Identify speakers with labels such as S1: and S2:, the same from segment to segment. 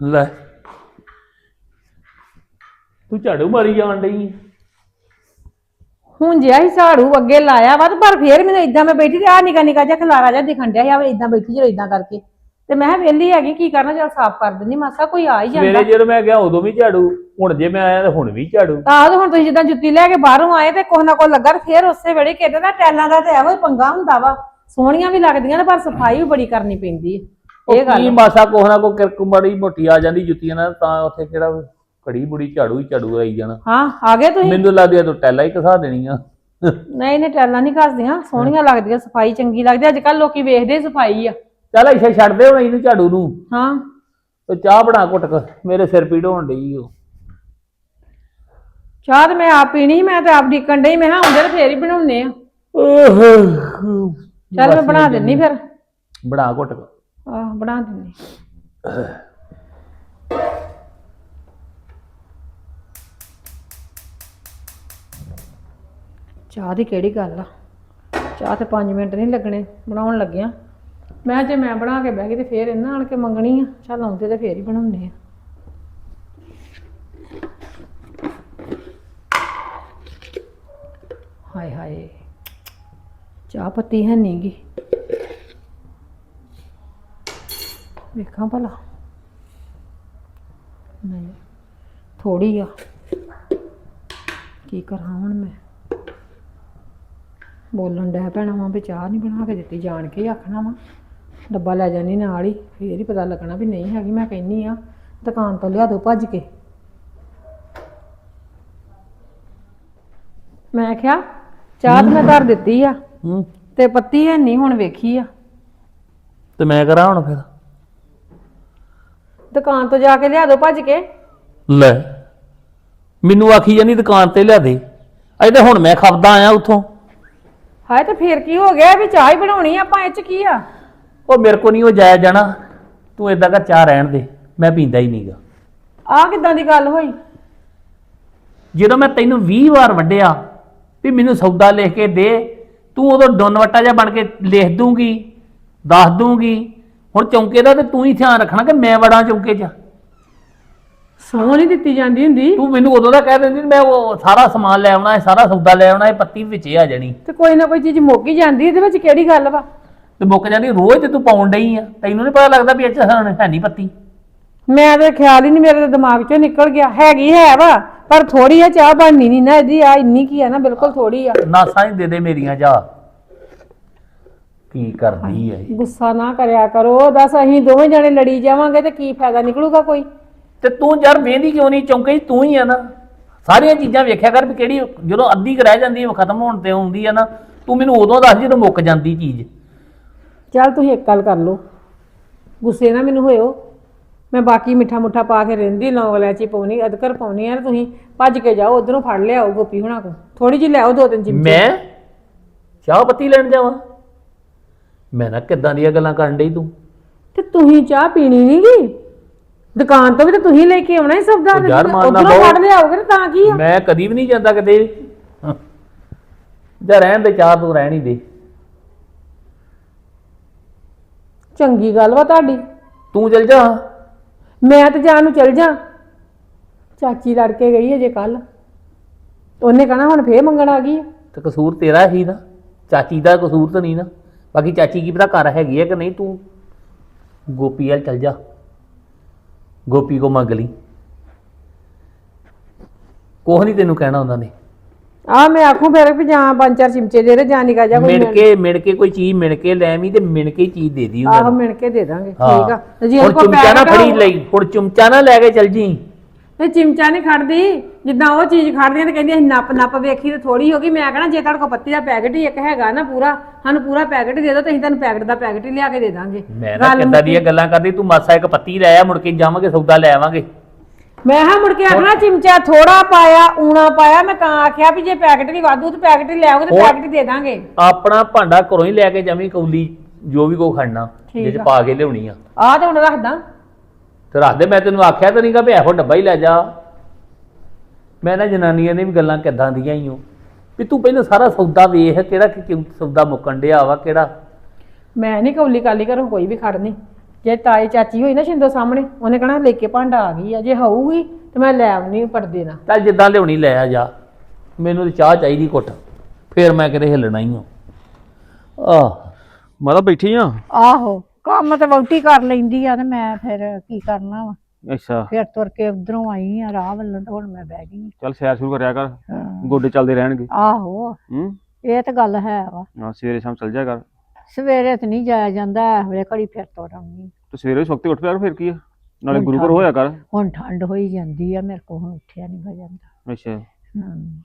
S1: ਲੈ। ਤੂੰ ਝਾੜੂ ਮਾਰੀ ਜਾਣ ਡਈ
S2: ਹੁਣ ਜਿਆ ਹੀ ਝਾੜੂ ਅੱਗੇ ਲਾਇਆ ਵਾ ਤੇ ਪਰ ਫੇਰ ਮੈਨੂੰ ਇਦਾਂ ਮੈਂ ਬੈਠੀ ਤੇ ਆ ਨਿਕਾ ਨਿਕਾ ਜਿਹਾ ਖਲਾਰਾ ਜਿਹਾ ਦਿਖਣ ਡਿਆ ਆ ਇਦਾਂ ਬੈਠੀ ਜਦੋਂ ਇਦਾਂ ਕਰਕੇ। ਤੇ ਮੈਂ ਕਿਹਾ ਵਿਹਲੀ ਹੈਗੀ ਕੀ ਕਰਨਾ ਚਲ ਸਾਫ਼ ਕਰ ਦਿੰਦੀ ਮਾਸਾ ਕੋਈ ਆ ਹੀ ਜਾਂਦਾ।
S1: ਸਵੇਰੇ ਜਦੋਂ ਮੈਂ ਗਿਆ ਉਦੋਂ ਵੀ ਝਾੜੂ ਹੁਣ ਜੇ ਮੈਂ ਆਇਆ ਤਾਂ ਹੁਣ ਵੀ ਝਾੜੂ।
S2: ਆਹ ਤੇ ਹੁਣ ਤੁਸੀਂ ਜਿੱਦਾਂ ਜੁੱਤੀ ਲੈ ਕੇ ਬਾਹਰੋਂ ਆਏ ਤੇ ਕੋਹ ਨਾ ਕੋ ਲੱਗਾ ਤੇ ਫੇਰ ਉਸੇ ਵੇਲੇ ਕਿਤੇ ਨਾ ਟੈਲਾਂ ਦਾ ਤੇ ਇਹੋ ਹੀ ਪੰਗਾ ਹੁੰਦਾ ਵਾ। ਸੋਹਣੀਆਂ ਵੀ ਲੱਗਦੀਆਂ ਨੇ ਪਰ ਸਫ਼ਾਈ ਵੀ ਬੜੀ ਕਰਨੀ ਪੈਂਦੀ ਹੈ। ਇਹ
S1: ਕੀ
S2: ਗੱਲ
S1: ਮਾਸਾ ਕੋਹ ਨਾ ਕੋ ਕਿਰਕ ਬੜੀ ਮੋਟੀ ਆ ਜਾਂਦੀ ਜੁੱਤੀਆਂ ਨਾਲ ਤਾਂ ਉੱਥੇ ਕਿਹੜਾ ਘੜੀ ਬੁੜੀ ਝਾੜੂ ਹੀ ਝਾੜੂ ਆਈ ਜਾਣਾ।
S2: ਹਾਂ ਆ ਗਏ ਤੁਸੀਂ?
S1: ਮੈਨੂੰ ਲੱਗਦਾ ਤੂੰ ਟੈਲਾ ਹੀ ਘਸਾ ਦੇਣੀਆਂ।
S2: ਨਹੀਂ ਨਹੀਂ ਟੈਲਾਂ ਨਹੀਂ ਘਸਦੀਆਂ ਸੋਹਣੀਆਂ ਲੱਗਦੀਆਂ ਸਫ਼ਾਈ ਚੰਗੀ ਲੱਗਦੀ ਅੱਜ ਕੱਲ ਲੋਕੀ ਵੇਖਦੇ ਸਫ਼ਾਈ ਆ।
S1: ਚੱਲ ਇੱਥੇ ਛੱਡ ਦੇ ਹੁਣ ਇਹਨੂੰ ਝਾੜੂ ਨੂੰ।
S2: ਹਾਂ।
S1: ਤੇ ਚਾਹ ਬਣਾ ਘੁੱਟ ਕੇ ਮੇਰੇ ਸਿਰ ਪੀੜ ਹੋਣ ਡਈ ਓ।
S2: ਚਾਹ ਤੇ ਮੈਂ ਆਪ ਪੀਣੀ ਮੈਂ ਤੇ ਆਪ ਡਿੱਕਣ ਡਈ ਮੈਂ ਹਾਂ ਹੁੰਦੇ ਤੇ ਫੇਰ ਹੀ ਬਣਾਉਨੇ ਆ। ਚੱਲ ਮੈਂ ਬਣਾ ਦਿੰਨੀ ਫਿਰ।
S1: ਬਣਾ ਘੁੱਟ ਕੇ।
S2: ਆਹ, ਬਣਾ ਦਿੰਨੀ ਚਾਹ ਦੀ ਕਿਹੜੀ ਗੱਲ ਆ? ਚਾਹ ਤੇ 5 ਮਿੰਟ ਨਹੀਂ ਲੱਗਣੇ, ਬਣਾਉਣ ਲੱਗਿਆ। ਮੈਂ ਜੇ ਮੈਂ ਬਣਾ ਕੇ ਬਹਿ ਗਈ ਤੇ ਫੇਰ ਇਹਨਾਂ ਆਣ ਕੇ ਮੰਗਣੀ ਆ। ਚੱਲ ਆਉਂਦੇ ਤੇ ਫੇਰ ਹੀ ਬਣਾਉਂਦੇ ਆ। ਹਾਏ ਹਾਏ, ਚਾਹ ਪੱਤੀ ਹੈ ਨਹੀਂਗੀ ਵੇਖਾਂ ਭਲਾ। ਨਹੀਂ ਥੋੜੀ ਆ। ਕੀ ਕਰਾਂ ਹੁਣ ਮੈਂ? ਬੋਲਣ ਡੈ ਪੈਣਾ ਵਾਂ ਵੀ ਚਾਹ ਨਹੀਂ ਬਣਾ ਕੇ ਦਿੱਤੀ ਜਾਣ ਕੇ ਹੀ ਆਖਣਾ ਵਾ। ਡੱਬਾ ਲੈ ਜਾਨੀ ਨਾਲ ਹੀ ਫੇਰ ਹੀ ਪਤਾ ਲੱਗਣਾ ਵੀ ਨਹੀਂ ਹੈਗੀ ਮੈਂ ਕਹਿੰਨੀ ਆ ਦੁਕਾਨ ਤੋਂ ਲਿਆ ਦੋ ਭੱਜ ਕੇ। ਮੈਂ ਕਿਹਾ ਚਾਹ ਤਾਂ ਮੈਂ ਧਰ ਦਿੱਤੀ ਆ
S1: ਹੂੰ।
S2: ਤੇ ਪੱਤੀ ਹੈ ਨਹੀਂ ਹੁਣ ਵੇਖੀ ਆ।
S1: ਤੇ ਮੈਂ ਕਰਾਂ ਹੁਣ ਫਿਰ?
S2: ਦੁਕਾਨ ਤੋਂ ਜਾ ਕੇ ਲਿਆ ਦੋ ਭੱਜ ਕੇ।
S1: ਲੈ ਮੈਨੂੰ ਆਖੀ ਜਾਨੀ ਦੁਕਾਨ ਤੇ ਲਿਆ ਦੇ। ਅਜੇ ਤੇ ਹੁਣ ਮੈਂ ਖਪਦਾ ਆਇਆ ਉੱਥੋਂ।
S2: ਹਾਏ ਤੇ ਫੇਰ ਕੀ ਹੋ ਗਿਆ ਵੀ ਚਾਹ ਹੀ ਬਣਾਉਣੀ ਆ ਆਪਾਂ ਇਹ ਚ ਕੀ ਆ?
S1: ਉਹ ਮੇਰੇ ਕੋ ਨਹੀਂ ਉਹ ਜਾਇਆ ਜਾਣਾ। ਤੂੰ ਏਦਾਂ ਕਰ ਚਾਹ ਰਹਿਣ ਦੇ ਮੈਂ ਪੀਂਦਾ ਹੀ ਨਹੀਂਗਾ।
S2: ਆ ਕਿਦਾਂ ਦੀ ਗੱਲ ਹੋਈ?
S1: ਜਦੋਂ ਮੈਂ ਤੈਨੂੰ 20 ਵਾਰ ਵੱਡਿਆ ਵੀ ਮੈਨੂੰ ਸੌਦਾ ਲਿਖ ਕੇ ਦੇ ਤੂੰ ਉਦੋਂ ਡੁੰਨ ਵੱਟਾ ਜਿਹਾ ਬਣ ਕੇ ਲਿਖ ਦੂੰਗੀ ਦੱਸ ਦੂੰਗੀ ਹੁਣ ਚੌਂਕੇ ਦਾ ਤੇ ਤੂੰ ਹੀ ਧਿਆਨ ਰੱਖਣਾ ਕਿ ਮੈਂ ਵੜਾਂ ਚੌਂਕੇ 'ਚ।
S2: ਸੌ ਨਹੀਂ ਦਿੱਤੀ ਜਾਂਦੀ ਹੁੰਦੀ।
S1: ਤੂੰ ਮੈਨੂੰ ਉਦੋਂ ਦਾ ਕਹਿ ਦਿੰਦੀ ਮੈਂ ਉਹ ਸਾਰਾ ਸਮਾਨ ਲੈ ਆਉਣਾ ਹੈ ਸਾਰਾ ਸੌਦਾ ਲੈ ਆਉਣਾ ਹੈ ਪੱਤੀ ਵਿੱਚ ਆ ਜਾਣੀ।
S2: ਤੇ ਕੋਈ ਨਾ ਕੋਈ ਚੀਜ਼ ਮੁੱਕ ਹੀ ਜਾਂਦੀ ਇਹਦੇ ਵਿੱਚ ਕਿਹੜੀ ਗੱਲ ਵਾ?
S1: ਤੇ ਮੁੱਕ ਜਾਂਦੀ ਰੋਜ਼ ਤੇ ਤੂੰ ਪਾਉਣ ਡਈ ਆ। ਤੈਨੂੰ ਨਹੀਂ ਪਤਾ ਲੱਗਦਾ ਵੀ ਇਹ 'ਚ ਹੁਣ ਹੈ ਨਹੀਂ ਪੱਤੀ।
S2: ਮੈਂ ਤੇ ਖਿਆਲ ਹੀ ਨਹੀਂ ਮੇਰੇ ਤੇ ਦਿਮਾਗ ਚੋਂ ਨਿਕਲ ਗਿਆ। ਹੈਗੀ ਹੈ ਵਾ ਪਰ ਥੋੜੀ ਆ ਚਾਹ ਬਣਨੀ ਨਹੀਂ ਨਾ ਇਹਦੀ ਆ ਇੰਨੀ ਕੀ ਆ ਨਾ ਬਿਲਕੁਲ ਥੋੜੀ ਆ।
S1: ਨਾਸਾਂ ਹੀ ਦੇ ਦੇ ਮੇਰੀਆਂ ਜਾ। ਕੀ ਕਰਦੀ ਹੈ
S2: ਗੁੱਸਾ ਨਾ ਕਰਿਆ ਕਰੋ ਦੱਸ ਅਸੀਂ ਦੋਵੇਂ ਜਣੇ ਲੜੀ ਜਾਵਾਂਗੇ ਤੇ ਕੀ ਫਾਇਦਾ ਨਿਕਲੂਗਾ ਕੋਈ?
S1: ਤੇ ਤੂੰ ਯਾਰ ਵੇਂਦੀ ਕਿਉਂ ਨਹੀਂ? ਚੌਂਕੇ 'ਚ ਤੂੰ ਹੀ ਆ ਨਾ। ਸਾਰੀਆਂ ਚੀਜ਼ਾਂ ਵੇਖਿਆ ਕਰ ਵੀ ਕਿਹੜੀ ਜਦੋਂ ਅੱਧੀ ਕੁ ਰਹਿ ਜਾਂਦੀ ਹੈ ਖਤਮ ਹੋਣ ਤੇ ਆਉਂਦੀ ਆ ਨਾ ਤੂੰ ਮੈਨੂੰ ਉਦੋਂ ਦੱਸ ਜਦੋਂ ਮੁੱਕ ਜਾਂਦੀ ਚੀਜ਼।
S2: ਚੱਲ ਤੁਸੀਂ ਇੱਕ ਗੱਲ ਕਰ ਲਓ। ਗੁੱਸੇ ਨਾ ਮੈਨੂੰ ਹੋਇਓ। ਮੈਂ ਬਾਕੀ ਮਿੱਠਾ ਮੁੱਠਾ ਪਾ ਕੇ ਰਹਿੰਦੀ ਲੌਂਗ ਇਲਾਇਚੀ ਪਾਉਣੀ ਅਦਕਰ ਪਾਉਣੀ ਆ ਤੇ ਤੁਸੀਂ ਭੱਜ ਕੇ ਜਾਓ ਉਧਰੋਂ ਫੜ ਲਿਆਓ ਗੋਪੀ ਹੁਣਾਂ ਕੋ ਥੋੜੀ ਜਿਹੀ ਲਿਆਓ ਦੋ ਤਿੰਨ ਚਿਮਚੇ।
S1: ਮੈਂ? ਚਾਹ ਪੱਤੀ ਲੈਣ ਜਾਵਾਂ? ਮੈਂ ਨਾ ਕਿੱਦਾਂ ਦੀਆਂ ਗੱਲਾਂ ਕਰਨ ਡਈ ਤੂੰ?
S2: ਤੇ ਤੁਸੀਂ ਚਾਹ ਪੀਣੀ ਨਹੀਂਗੀ ਦੁਕਾਨ ਤੋਂ ਵੀ ਤਾਂ ਤੁਸੀਂ ਲੈ ਕੇ ਆਉਣਾ ਹੀ ਸਬਦਾ
S1: ਉਹ ਯਾਰ ਮਾਰਨਾ
S2: ਉਧਰੋਂ
S1: ਬਹੁਤ-
S2: ਫੜ ਲਿਆਓਗੇ ਤੇ ਤਾਂ ਕੀ ਆ?
S1: ਮੈਂ ਕਦੀ ਵੀ ਨਹੀਂ ਜਾਂਦਾ ਕਿਤੇ। ਜਾ ਰਹਿਣ ਦੇ ਚਾਹ ਤੂੰ ਰਹਿਣ ਹੀ ਦੇ।
S2: ਚੰਗੀ ਗੱਲ ਵਾ ਤੁਹਾਡੀ।
S1: ਤੂੰ ਚਲ ਜਾ।
S2: ਮੈਂ ਤੇ ਜਾਣ ਨੂੰ ਚਲ ਜਾ। ਚਾਚੀ ਲੜ ਕੇ ਗਈ ਅਜੇ ਕੱਲ। ਉਹਨੇ ਕਹਣਾ ਹੁਣ ਫੇਰ ਮੰਗਣ ਆ ਗਈ। ਆ।
S1: ਤੇ ਕਸੂਰ ਤੇਰਾ ਹੀ ਨਾ। ਚਾਚੀ ਦਾ ਕਸੂਰ ਤਾਂ ਨਹੀਂ ਨਾ। ਬਾਕੀ ਚਾਚੀ ਕੀ ਪਤਾ ਘਰ ਹੈਗੀ ਹੈ ਕਿ ਨਹੀਂ ਤੂੰ? ਗੋਪੀ ਵੱਲ ਚਲ ਜਾ। ਗੋਪੀ ਕੋ ਮੰਗ ਲਈ। ਕੋਹ ਨਹੀਂ ਤੈਨੂੰ ਕਹਿਣਾ ਉਹਨਾਂ ਨੇ।
S2: ਆ ਮੈਂ ਆਖੂ ਫਿਰ ਵੀ ਜਾਂ ਪੰਜ ਚਾਰ ਚਿਮਚੇ ਦੇ ਦੇ ਜਾਂ ਨਿਕਾ ਜਾ ਕੋਈ
S1: ਮਿਣ ਕੇ ਮਿਣ ਕੇ ਕੋਈ ਚੀਜ਼ ਮਿਣ ਕੇ ਲੈਵੀਂ ਤੇ ਮਿਣ ਕੇ ਹੀ ਚੀਜ਼ ਦੇ ਦੀ ਉਹਨਾਂ
S2: ਆਹੋ
S1: ਨੂੰ।
S2: ਮਿਣ ਕੇ ਦੇ ਦਾਂਗੇ। ਠੀਕ ਆ। ਤੇ ਜੇ
S1: ਹੁਣ ਚੁੰਮਚਾ ਨਾ ਫੜੀ ਲਈ ਹੁਣ ਚੁੰਮਚਾ ਨਾ ਲੈ ਕੇ ਚਲ ਜੀ।
S2: ਨਹੀਂ ਚਿਮਚਾ ਨਹੀਂ ਖੜਦੀ। ਜਿੱਦਾਂ ਉਹ ਚੀਜ਼ ਖੜਦੀਆਂ ਤੇ ਕਹਿੰਦੀ ਅਸੀਂ ਨੱਪ ਨੱਪ ਵੇਖੀ ਤੇ ਥੋੜੀ ਹੋ ਗਈ। ਮੈਂ ਕਹਣਾ ਜੇ ਤੁਹਾਡੇ ਕੋਲ ਪੱਤੀ ਦਾ ਪੈਕਟ ਹੀ ਇੱਕ ਹੈਗਾ ਨਾ ਪੂਰਾ ਸਾਨੂੰ ਪੂਰਾ ਪੈਕਟ ਦੇ ਦਿਓ ਤੇ ਅਸੀਂ ਤੁਹਾਨੂੰ ਪੈਕਟ ਦਾ ਪੈਕਟ ਹੀ ਲਿਆ ਕੇ ਦੇ ਦਾਂਗੇ।
S1: ਮੈਂ ਨਾ
S2: ਗੱਲ
S1: ਕਿੱਦਾਂ ਦੀਆਂ ਗੱਲਾਂ ਕਰਦੀ ਤੂੰ ਮਾਸਾ ਇੱਕ ਪੱਤੀ ਲੈ ਆ ਮੁੜ ਕੇ ਜਾਵਾਂਗੇ ਸੌਦਾ ਲੈ ਆਵਾਂਗੇ।
S2: ਮੈਂ ਹਾਂ ਮੁੜ ਕੇ ਆਖਣਾ ਚਿਮਚਾ ਥੋੜਾ ਪਾਇਆ ਊਣਾ ਪਾਇਆ ਮੈਂ ਤਾਂ ਆਖਿਆ ਵੀ ਜੇ ਪੈਕਟ ਵੀ ਵਾਧੂ ਤੇ ਪੈਕਟ ਹੀ ਲਿਆਓਗੇ ਤੇ
S1: ਹੋਰ?
S2: ਪੈਕਟ ਹੀ ਦੇ ਦਾਂਗੇ।
S1: ਆਪਣਾ ਭਾਂਡਾ ਘਰੋਂ ਹੀ ਲੈ ਕੇ ਜਾਵੀਂ ਕੌਲੀ ਜੋ ਵੀ ਕੋ ਖੜਨਾ
S2: ਠੀਕ
S1: ਜਿਹ ਚ
S2: ਆ।
S1: ਪਾ ਕੇ ਲਿਆਉਣੀ ਆ।
S2: ਆਹ ਤੇ ਹੁਣ ਰੱਖਦਾ।
S1: ਤੇ ਰੱਖ ਦੇ ਮੈਂ ਤੈਨੂੰ ਆਖਿਆ ਤਾਂ ਨਹੀਂਗਾ ਵੀ ਇਹੋ ਡੱਬਾ ਹੀ ਲੈ ਜਾ। ਮੈਂ ਨਾ ਜਨਾਨੀਆਂ ਨੇ ਵੀ ਗੱਲਾਂ ਕਿੱਦਾਂ ਦੀਆਂ ਹੀ ਹੋ ਵੀ ਤੂੰ ਪਹਿਲਾਂ ਸਾਰਾ ਸੌਦਾ ਵੇਖ ਕਿਹੜਾ ਕਿ ਕਿਉਂ ਸੌਦਾ ਮੁੱਕਣ ਡਿਆ ਵਾ ਕਿਹੜਾ?
S2: ਮੈਂ ਨਹੀਂ ਕੌਲੀ ਕਾਲੀ ਘਰੋਂ ਕੋਈ ਵੀ ਖੜਨੀ। ਜੇ ਤਾਈ ਚਾਚੀ ਹੋਈ ਨਾ ਸ਼ਿੰਦੋ ਸਾਹਮਣੇ ਉਹਨੇ ਕਹਣਾ ਲੈ ਕੇ ਭਾਂਡਾ ਆ ਗਈ ਆ ਜੇ ਹੋਊਗੀ ਤੇ ਮੈਂ ਲੈ ਆਉਣੀ ਪਰਦੇ ਨਾਲ।
S1: ਚੱਲ ਜਿੱਦਾਂ ਲਿਆਉਣੀ ਲੈ ਆ ਜਾ। ਮੈਨੂੰ ਤੇ ਚਾਹ ਚਾਹੀਦੀ ਘੁੱਟ। ਫੇਰ ਮੈਂ ਕਿਤੇ ਹਿੱਲਣਾ ਹੀ ਹਾਂ ਆਹ।
S3: ਮਾਤਾ ਬੈਠੀ ਆ।
S4: ਆਹੋ ਕੰਮ ਤੇ ਵਹੁਟੀ ਕਰ ਲੈਂਦੀ ਆ ਤੇ ਮੈਂ ਫਿਰ ਕੀ ਕਰਨਾ ਵਾ?
S3: ਅੱਛਾ।
S4: ਫਿਰ ਤੁਰ ਕੇ ਉਧਰੋਂ ਆਈ ਆ ਰਾਹ ਵੱਲੋਂ ਤੇ ਹੁਣ ਮੈਂ ਬਹਿ ਗਈ
S3: ਚੱਲ ਸੈਰ ਸ਼ੁਰੂ ਕਰਿਆ ਕਰ
S4: ਹਾਂ।
S3: ਗੋਡੇ ਚੱਲਦੇ ਰਹਿਣਗੇ।
S4: ਆਹੋ।
S3: ਹੂੰ?
S4: ਇਹ ਤਾਂ ਗੱਲ ਹੈ ਵਾ।
S3: ਹਾਂ ਸਵੇਰੇ ਸ਼ਾਮ ਚੱਲ ਜਾ ਕਰ।
S4: ਸਵੇਰੇ ਤੇ ਨਹੀਂ ਜਾਇਆ ਜਾਂਦਾ ਇਹ ਵੇਲੇ ਘੜੀ ਫਿਰ ਤੁਰ ਆਉਂਦੀ।
S3: ਤੇ ਸਵੇਰੇ ਇਸ ਵਕਤ ਉੱਠ ਪਿਆ ਕਰ ਫਿਰ ਕੀ ਆ? ਨਾਲੇ ਗੁਰੂ ਘਰ ਹੋਇਆ ਕਰ।
S4: ਹੁਣ ਠੰਡ ਹੋਈ ਜਾਂਦੀ ਆ ਮੇਰੇ ਕੋਲ ਹੁਣ ਉੱਠਿਆ ਨਹੀਂ ਜਾਂਦਾ।
S3: ਅੱਛਾ।
S4: ਹਮ।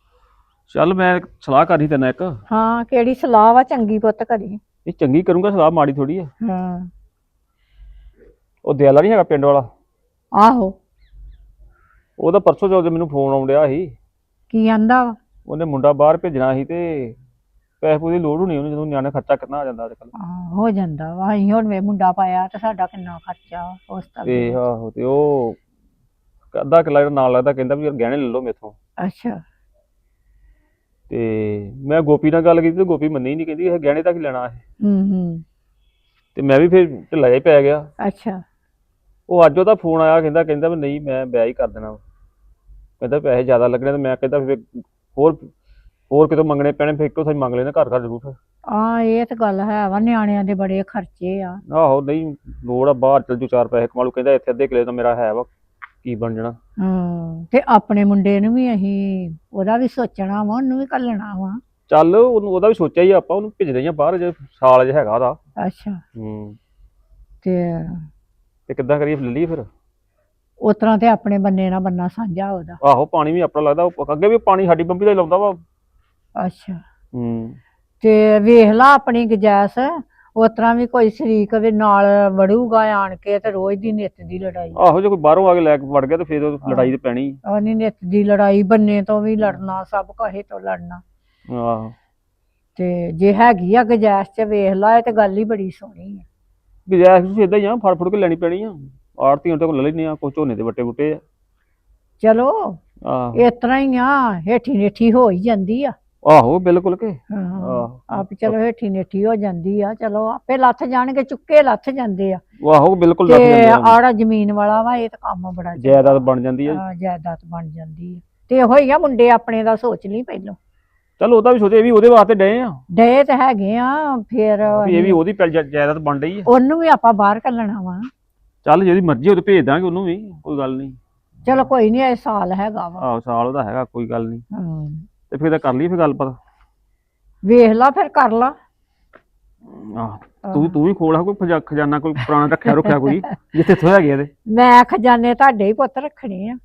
S3: ਚੱਲ ਮੈਂ ਇੱਕ ਸਲਾਹ ਕਰਨੀ ਤੈਨੂੰ ਇੱਕ।
S4: ਹਾਂ ਕਿਹੜੀ ਸਲਾਹ ਵਾ? ਚੰਗੀ ਪੁੱਤ ਕਰੀ।
S3: ਇਹ ਚੰਗੀ ਕਰੂੰਗਾ ਸਲਾਹ ਮਾੜੀ ਥੋੜੀ ਆ।
S4: ਹਾਂ।
S3: ਉਹ ਦਿਆਲਾ ਨਹੀਂ ਹੈਗਾ ਪਿੰਡ ਵਾਲਾ?
S4: ਆਹੋ।
S3: ਉਹਦਾ ਪਰਸੋਂ ਜਦੋਂ ਮੈਨੂੰ ਫੋਨ ਆਉਣ ਡਿਆ ਸੀ।
S4: ਕੀ ਆਂਦਾ ਵਾ?
S3: ਉਹਨੇ ਮੁੰਡਾ ਬਾਹਰ ਭੇਜਣਾ ਸੀ ਤੇ ਪੈਸੇ ਪੂਸੇ ਦੀ ਲੋੜ ਹੋਣੀ ਉਹਨੂੰ ਜਦੋਂ ਨਿਆਣੇ ਖਰਚਾ ਕਰਨਾ ਆ ਜਾਂਦਾ ਅੱਜ ਕੱਲ
S4: ਹਾਂ, ਹੋ ਜਾਂਦਾ ਵਾ। ਅਸੀਂ ਹੁਣ ਵੇ ਮੁੰਡਾ ਪਾਇਆ ਤੇ ਸਾਡਾ ਕਿੰਨਾ ਖਰਚਾ ਵਾ, ਉਸ ਦਾ
S3: ਤੇ ਆਹੋ ਤੇ ਉਹ ਅੱਧਾ ਕਿੱਲਾ ਜਿਹੜਾ ਨਾਲ ਲੱਗਦਾ ਕਹਿੰਦਾ ਵੀ ਯਾਰ ਗਹਿਣੇ ਲੈ ਲਓ ਮੇਥੋਂ।
S4: ਅੱਛਾ।
S3: ਤੇ ਮੈਂ ਗੋਪੀ ਨਾਲ ਗੱਲ ਕੀਤੀ ਤੇ ਗੋਪੀ ਮੰਨੀ ਨਹੀਂ ਕਹਿੰਦੀ ਇਹ ਗਹਿਣੇ ਤੱਕ ਲੈਣਾ ਇਹ।
S4: ਹੂੰ ਹੂੰ।
S3: ਤੇ ਮੈਂ ਵੀ ਫਿਰ ਢਿੱਲਾ ਹੀ ਪੈ ਗਿਆ।
S4: ਅੱਛਾ।
S3: ਉਹ ਅੱਜ ਉਹਦਾ ਫੋਨ ਆਇਆ ਕਹਿੰਦਾ ਕਹਿੰਦਾ ਵੀ ਨਹੀਂ ਮੈਂ ਵਿਆਹ ਹੀ ਕਰ ਦੇਣਾ। ਕਹਿੰਦਾ ਪੈਸੇ ਜ਼ਿਆਦਾ ਲੱਗਣੇ ਤੇ ਮੈਂ ਕਹਿੰਦਾ ਫਿਰ ਹੋਰ ਹੋਰ ਕਿਤੋਂ ਮੰਗਣੇ ਪੈਣੇ ਫਿਰ ਇੱਕੋ ਸਾਈ ਮੰਗ ਲੈਣਾ ਘਰ ਘਰ ਜ਼ਰੂਰ।
S4: ਆ ਇਹ ਤਾਂ ਗੱਲ ਹੈ ਵਾ ਨਿਆਣਿਆਂ ਦੇ ਬੜੇ ਖਰਚੇ ਆ।
S3: ਆਹੋ ਨਹੀਂ ਲੋੜ ਆ ਬਾਹਰ ਚਲ ਜੂ ਚਾਰ ਪੈਸੇ ਕਮਾ ਲੂ ਕਹਿੰਦਾ ਇੱਥੇ ਅੱਧੇ ਕਿਲੇ ਤਾਂ ਮੇਰਾ ਹੈ ਵਾ ਕੀ ਬਣ ਜਾਣਾ।
S4: ਹਾਂ ਤੇ ਆਪਣੇ ਮੁੰਡੇ ਨੂੰ ਵੀ ਅਸੀਂ ਉਹਦਾ ਵੀ ਸੋਚਣਾ ਵਾ ਉਹਨੂੰ ਵੀ ਕੱਲਣਾ ਵਾ।
S3: ਚੱਲ ਉਹਨੂੰ ਉਹਦਾ ਵੀ ਸੋਚਿਆ ਹੀ ਆਪਾਂ ਉਹਨੂੰ ਭੇਜਦੇ ਆ ਬਾਹਰ ਜੇ ਸਾਲ ਜੇ ਹੈਗਾ ਉਹਦਾ।
S4: ਅੱਛਾ।
S3: ਹੂੰ।
S4: ਤੇ
S3: ਤੇ ਕਿੱਦਾਂ ਕਰੀਏ ਲੈ ਲਈਏ ਫਿਰ?
S4: ਉਸ ਤਰ੍ਹਾਂ ਤੇ ਆਪਣੇ ਬੰਨੇ ਨਾਲ ਬੰਨਾ ਸਾਂਝਾ ਉਹਦਾ।
S3: ਆਹੋ ਪਾਣੀ ਵੀ ਆਪਣਾ ਲੱਗਦਾ ਉਹ ਅੱਗੇ ਵੀ ਪਾਣੀ ਸਾਡੀ ਬੰਬੀ ਦਾ ਹੀ ਲਾਉਂਦਾ ਵਾ।
S4: ਅੱਛਾ।
S3: ਹੂੰ।
S4: ਤੇ ਵੇਖ ਲਾ ਆਪਣੀ ਗਜੈਸ ਉਸ ਤਰ੍ਹਾਂ ਵੀ ਕੋਈ ਸ਼ਰੀਕ ਵੀ ਨਾਲ ਵੜੂਗਾ ਆਣ ਕੇ ਤੇ ਰੋਜ਼ ਦੀ ਨਿੱਤ ਦੀ ਲੜਾਈ।
S3: ਆਹੋ ਜੇ ਕੋਈ ਬਾਹਰੋਂ ਆ ਕੇ ਲੈ ਕੇ ਵੜ ਗਿਆ ਤੇ ਫਿਰ ਉਹ ਲੜਾਈ ਤੇ ਪੈਣੀ। ਹੀ।
S4: ਉਹਨੀ ਨਿੱਤ ਦੀ ਲੜਾਈ ਬੰਨੇ ਤੋਂ ਵੀ ਲੜਨਾ ਸਭ ਕਹੇ ਤੋਂ ਲੜਨਾ।
S3: ਆਹੋ।
S4: ਤੇ ਜੇ ਹੈਗੀ ਆ ਗਜੈਸ ਚ ਵੇਖ ਲਾ ਇਹ ਤੇ ਗੱਲ ਹੀ ਬੜੀ ਸੋਹਣੀ ਆ।
S3: ਗੁਜਾਇਸ਼ ਤੁਸੀਂ ਇਦਾਂ ਹੀ ਆ ਫੜ ਫੜ ਕੇ ਲੈਣੀ ਪੈਣੀ ਆ। ਆੜਤੀ ਹੁਣ ਤੇ ਲੈ ਲੈਨੇ ਆ ਕੁਛ ਝੋਨੇ ਦੇ ਵੱਟੇ ਬੁੱਟੇ ਆ।
S4: ਚਲੋ
S3: ਆਹੋ।
S4: ਇਸ ਤਰ੍ਹਾਂ ਹੀ ਆ ਹੇਠੀ ਨੇਠੀ ਹੋ ਹੀ ਜਾਂਦੀ ਆ।
S3: ਆਹੋ ਬਿਲਕੁਲ ਕੇ।
S4: ਹਾਂ
S3: ਆਹੋ।
S4: ਆਪ ਚਲੋ ਹੇਠੀ ਨੇਠੀ ਹੋ ਜਾਂਦੀ ਆ ਚਲੋ ਆਪੇ ਲੱਥ ਜਾਣਗੇ ਚੁੱਕੇ ਲੱਥ ਜਾਂਦੇ ਆ।
S3: ਆਹੋ ਬਿਲਕੁਲ
S4: ਤੇ
S3: ਜਾਂਦੇ ਆ।
S4: ਆੜਾ ਜ਼ਮੀਨ ਵਾਲਾ ਵਾ ਇਹ ਤਾਂ ਕੰਮ ਬੜਾ।
S3: ਜਾਇਦਾਦ ਬਣ ਜਾਂਦੀ ਆ
S4: ਹਾਂ, ਜਾਇਦਾਦ ਬਣ ਜਾਂਦੀ ਆ। ਤੇ ਇਹੋ ਹੀ ਆ ਮੁੰਡੇ ਆਪਣੇ ਦਾ ਸੋਚ ਲਈ ਪਹਿਲੋਂ।
S3: ਚਲ ਉਹਦਾ ਵੀ ਸੋਚੇ ਇਹ ਵੀ ਉਹਦੇ ਵਾਸਤੇ ਡਏ ਆ।
S4: ਡੇ ਤੇ ਹੈਗੇ ਆ ਫਿਰ
S3: ਵੀ ਇਹ ਵੀ ਉਹਦੀ ਪੈਲ ਜਾਇਦਾਦ ਬਣ ਰਹੀ ਆ।
S4: ਉਹਨੂੰ ਵੀ ਆਪਾਂ ਬਾਹਰ ਕੱਢਣਾ ਵਾ।
S3: ਚੱਲ ਜਿਹਦੀ ਮਰਜ਼ੀ ਉਹ ਤੇ ਭੇਜ ਦਾਂਗੇ ਉਹਨੂੰ ਵੀ ਕੋਈ ਗੱਲ ਨਹੀਂ।
S4: ਚਲੋ ਕੋਈ ਨਹੀਂ ਇਹ ਸਾਲ ਹੈਗਾ ਵਾ।
S3: ਆਹੋ ਸਾਲ ਉਹਦਾ ਹੈਗਾ ਕੋਈ ਗੱਲ ਨਹੀਂ।
S4: ਹਾਂ।
S3: ਤੇ ਫਿਰ ਤਾਂ ਕਰ ਲਈ ਫਿਰ ਗੱਲਬਾਤ।
S4: ਵੇਖ ਲਾ ਫਿਰ ਕਰ ਲਾ।
S3: ਆਹ ਤੂੰ ਤੂੰ ਵੀ ਖੋਲ ਆ ਕੋਈ ਖਜ਼ਾ- ਖਜ਼ਾਨਾ ਕੋਈ ਪੁਰਾਣਾ ਰੱਖਿਆ ਰੱਖਿਆ ਕੋਈ ਜਿੱਥੇ ਥੋੜਾ ਗਿਆ ਤੇ
S4: ਮੈਂ ਖਜ਼ਾਨੇ ਤੁਹਾਡੇ ਹੀ ਪੁੱਤ ਰੱਖਣੇ ਆ।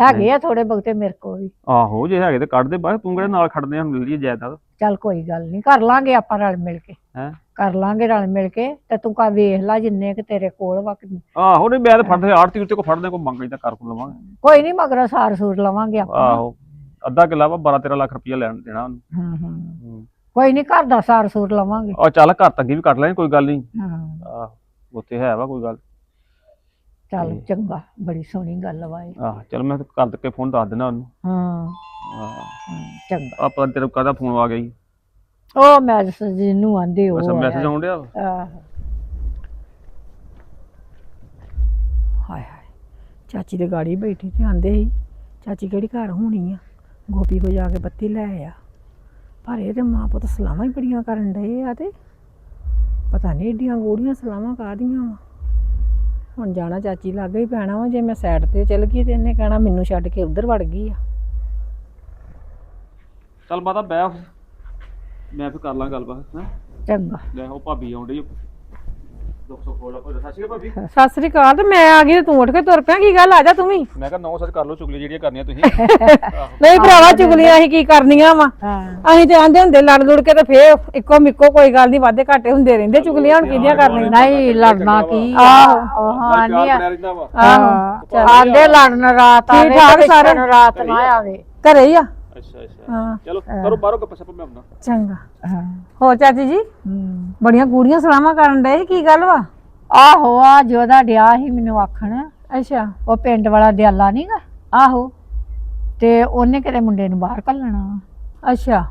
S4: ਹੈਗੇ ਆ ਥੋੜੇ ਬਹੁਤੇ ਮੇਰੇ ਕੋਲ ਵੀ।
S3: ਆਹੋ ਜੇ ਹੈਗੇ ਤੇ ਕੱਢ ਦੇ ਬਾਹਰ ਤੂੰ ਕਿਹੜੇ ਨਾਲ ਖੜਦੇ ਆ ਮਿਲ ਲਈਏ ਜਾਇਦਾਦ?
S4: ਚੱਲ ਕੋਈ ਗੱਲ ਨਹੀਂ ਕਰ ਲਾਂਗੇ ਆਪਾਂ ਰਲ ਮਿਲ ਕੇ।
S3: ਹੈ?
S4: ਕਰ ਲਾਂਗੇ ਰਲ ਮਿਲ ਕੇ ਤੇ ਤੂੰ ਕਾ ਵੇਖ ਲਾ ਜਿੰਨੇ ਕਿ ਤੇਰੇ ਕੋਲ ਵਾ ਕਿ-
S3: ਆਹੋ ਨਹੀਂ ਮੈਂ ਤਾਂ ਫੜਦੇ ਆੜਤੀ ਉੱਤੇ ਕੋ ਫੜਦੇ ਕੋ ਮੰਗ ਤਾਂ ਕਰ ਕੋ ਲਵਾਂਗੇ।
S4: ਕੋਈ ਨਹੀਂ ਮਗਰ ਸਾਰ ਸੂਰ ਲਵਾਂਗੇ ਆਪਾਂ।
S3: ਆਹੋ ਅੱਧਾ ਕਿੱਲਾ ਵਾ 12 13 ਲੱਖ ਰੁਪਇਆ ਲੈਣ ਦੇਣਾ ਉਹਨੂੰ।
S4: ਹਾਂ ਹਾਂ।
S3: ਹੂੰ।
S4: ਕੋਈ ਨਹੀਂ ਘਰ ਦਾ ਸਾਰ ਸੂਰ ਲਵਾਂਗੇ।
S3: ਆ ਚੱਲ ਘਰ ਤੱਕ ਵੀ ਕੱਟ ਲੈਣ ਕੋਈ ਗੱਲ ਨਹੀਂ।
S4: ਹਾਂ।
S3: ਆਹ ਉੱਥੇ ਹੈ ਵਾ ਕੋਈ ਗੱਲ।
S4: ਚੱਲ ਚੰਗਾ ਬੜੀ ਸੋਹਣੀ ਗੱਲ ਵਾ ਇਹ।
S3: ਆਹ ਚੱਲ ਮੈਂ ਕਰ ਕੇ ਫੋਨ ਦੱਸ ਦੇਣਾ ਉਹਨੂੰ।
S4: ਹਾਂ।
S3: ਆਹ
S4: ਹਾਂ, ਚੰਗਾ।
S3: ਆਪਾਂ ਤੇਰੇ ਕਾਹਦਾ ਫੋਨ ਆ ਗਿਆ ਜੀ?
S4: ਉਹ ਮੈਸੇਜ ਜਿਹਨੂੰ ਆਂਦੇ ਉਹ
S3: ਬਸ ਮੈਸੇਜ
S4: ਆਇਆ।
S3: ਆਉਣ ਡਿਆ ਵਾ।
S4: ਆਹ। ਹਾਏ ਹਾਏ
S2: ਚਾਚੀ ਦੇ ਗਾੜੀ ਬੈਠੀ ਤੇ ਆਂਦੇ ਸੀ ਚਾਚੀ ਕਿਹੜੀ ਘਰ ਹੋਣੀ ਆ? ਗੋਪੀ ਕੋ ਜਾ ਕੇ ਬੱਤੀ ਲੈ ਆ। ਪਰ ਇਹ ਤੇ ਮਾਂ ਪੁੱਤ ਸਲਾਮਾਂ ਹੀ ਬੜੀਆਂ ਕਰਨ ਡਏ ਆ ਤੇ। ਪਤਾ ਨਹੀਂ ਏਡੀਆਂ ਗੋੜੀਆਂ ਸਲਾਮਾਂ ਕਾਹਦੀਆਂ ਵਾ? ਹੁਣ ਜਾਣਾ ਚਾਚੀ ਲਾਗੇ ਹੀ ਪੈਣਾ ਵਾ ਜੇ ਮੈਂ ਸਾਈਡ ਤੇ ਚੱਲ ਗਈ ਤੇ ਇਹਨੇ ਕਹਿਣਾ ਮੈਨੂੰ ਛੱਡ ਕੇ ਉਧਰ ਵੜ ਗਈ ਆ।
S3: ਚੱਲ ਮਾਤਾ ਬਹਿ ਮੈਂ ਫਿਰ ਕਰ ਲਾਂ ਗੱਲਬਾਤ ਹੈ?
S4: ਚੰਗਾ।
S3: ਲੈ ਉਹ ਭਾਬੀ ਆਉਂਦੀ
S2: ਸਤਿ ਸ਼੍ਰੀ ਅਕਾਲ ਤੇ ਮੈਂ ਆ ਗਈ ਤੂੰ ਉੱਠ ਕੇ ਤੁਰ ਪਿਆ ਕੀ ਗੱਲ ਆ? ਜਾ ਤੂੰ ਵੀ।
S3: ਮੈਂ ਕਿਹਾ ਨੌ ਸੱਚ ਕਰ ਲਓ ਚੁਗਲੀ ਜਿਹੜੀਆਂ ਕਰਨੀਆਂ ਤੁਸੀਂ।
S2: ਨਹੀਂ ਭਰਾਵਾ ਚੁਗਲੀਆਂ ਅਸੀਂ ਕੀ ਕਰਨੀਆਂ ਵਾ? ਅਸੀਂ ਤੇ ਆਂਦੇ ਹੁੰਦੇ ਲੜ ਲੁੜ ਕੇ ਤੇ ਫੇਰ ਇੱਕੋ ਮਿੱਕੋ ਕੋਈ ਗੱਲ ਨਹੀਂ ਵਾਧੇ ਘਾਟੇ ਹੁੰਦੇ ਰਹਿੰਦੇ। ਚੁਗਲੀਆਂ ਹੁਣ ਕਿਹਦੀਆਂ ਕਰਨੀਆਂ?
S4: ਨਹੀਂ ਲੜਨਾ ਕੀ
S2: ਆਹੋ।
S4: ਹਾਂ ਆਂਦੇ ਲੜਨ ਰਾਤ ਆਵੇ ਰਾਤ ਨਾ ਆਵੇ।
S2: ਘਰੇ ਹੀ ਆ?
S3: ਅੱਛਾ ਅੱਛਾ।
S2: ਹਾਂ।
S3: ਚਲੋ ਕਰੋ ਬਾਹਰੋਂ ਗੱਪ ਸੱਪ ਮੈਂ ਆਉਣਾ
S2: ਚੰਗਾ।
S4: ਹਾਂ।
S2: ਹੋਰ ਚਾਚੀ ਜੀ?
S4: ਹਮ।
S2: ਬੜੀਆਂ ਗੂੜੀਆਂ ਸਲਾਮਾਂ ਕਰਨ ਡਏ ਕੀ ਗੱਲ ਵਾ?
S4: ਆਹੋ ਆ ਜਿਹਦਾ ਡਿਆ ਸੀ ਮੈਨੂੰ ਆਖਣ
S2: ਅੱਛਾ।
S4: ਉਹ ਪਿੰਡ ਵਾਲਾ ਦਿਆਲਾ ਨਹੀਂਗਾ ਆਹੋ। ਤੇ ਉਹਨੇ ਕਿਤੇ ਮੁੰਡੇ ਨੂੰ ਬਾਹਰ ਕੱਢਣਾ ਵਾ।
S2: ਅੱਛਾ।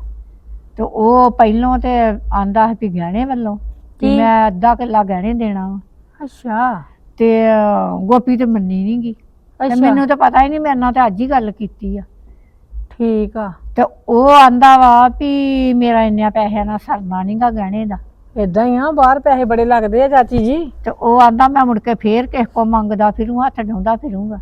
S4: ਤੇ ਉਹ ਪਹਿਲੋਂ ਤੇ ਆਂਦਾ ਸੀ ਵੀ ਗਹਿਣੇ ਵੱਲੋਂ ਕਿ? ਮੈਂ ਅੱਧਾ ਕਿੱਲਾ ਗਹਿਣੇ ਦੇਣਾ ਵਾ।
S2: ਅੱਛਾ।
S4: ਤੇ ਅਹ, ਗੋਪੀ ਤੇ ਮੰਨੀ ਨਹੀਂ ਗਈ ਤੇ
S2: ਅੱਛਾ।
S4: ਮੈਨੂੰ ਤਾਂ ਪਤਾ ਹੀ ਨਹੀਂ ਮੇਰੇ ਨਾਲ ਤੇ ਅੱਜ ਹੀ ਗੱਲ ਕੀਤੀ ਆ।
S2: ਠੀਕ ਆ।
S4: ਤੇ ਉਹ ਆਂਦਾ ਵਾ ਵੀ ਮੇਰਾ ਇੰਨਿਆਂ ਪੈਸਿਆਂ ਨਾਲ ਸਰਨਾ ਨਹੀਂਗਾ ਗਹਿਣੇ ਦਾ।
S2: ਇਦਾਂ ਹੀ ਆ ਬਾਹਰ ਪੈਸੇ ਬੜੇ ਲੱਗਦੇ ਆ ਚਾਚੀ ਜੀ।
S4: ਤੇ ਉਹ ਆਂਦਾ ਮੈਂ ਮੁੜ ਕੇ ਫੇਰ ਕਿਸੇ ਕੋ ਮੰਗਦਾ ਫਿਰੂ ਹੱਥ ਡਾਉਂਦਾ ਫਿਰੂੰਗਾ।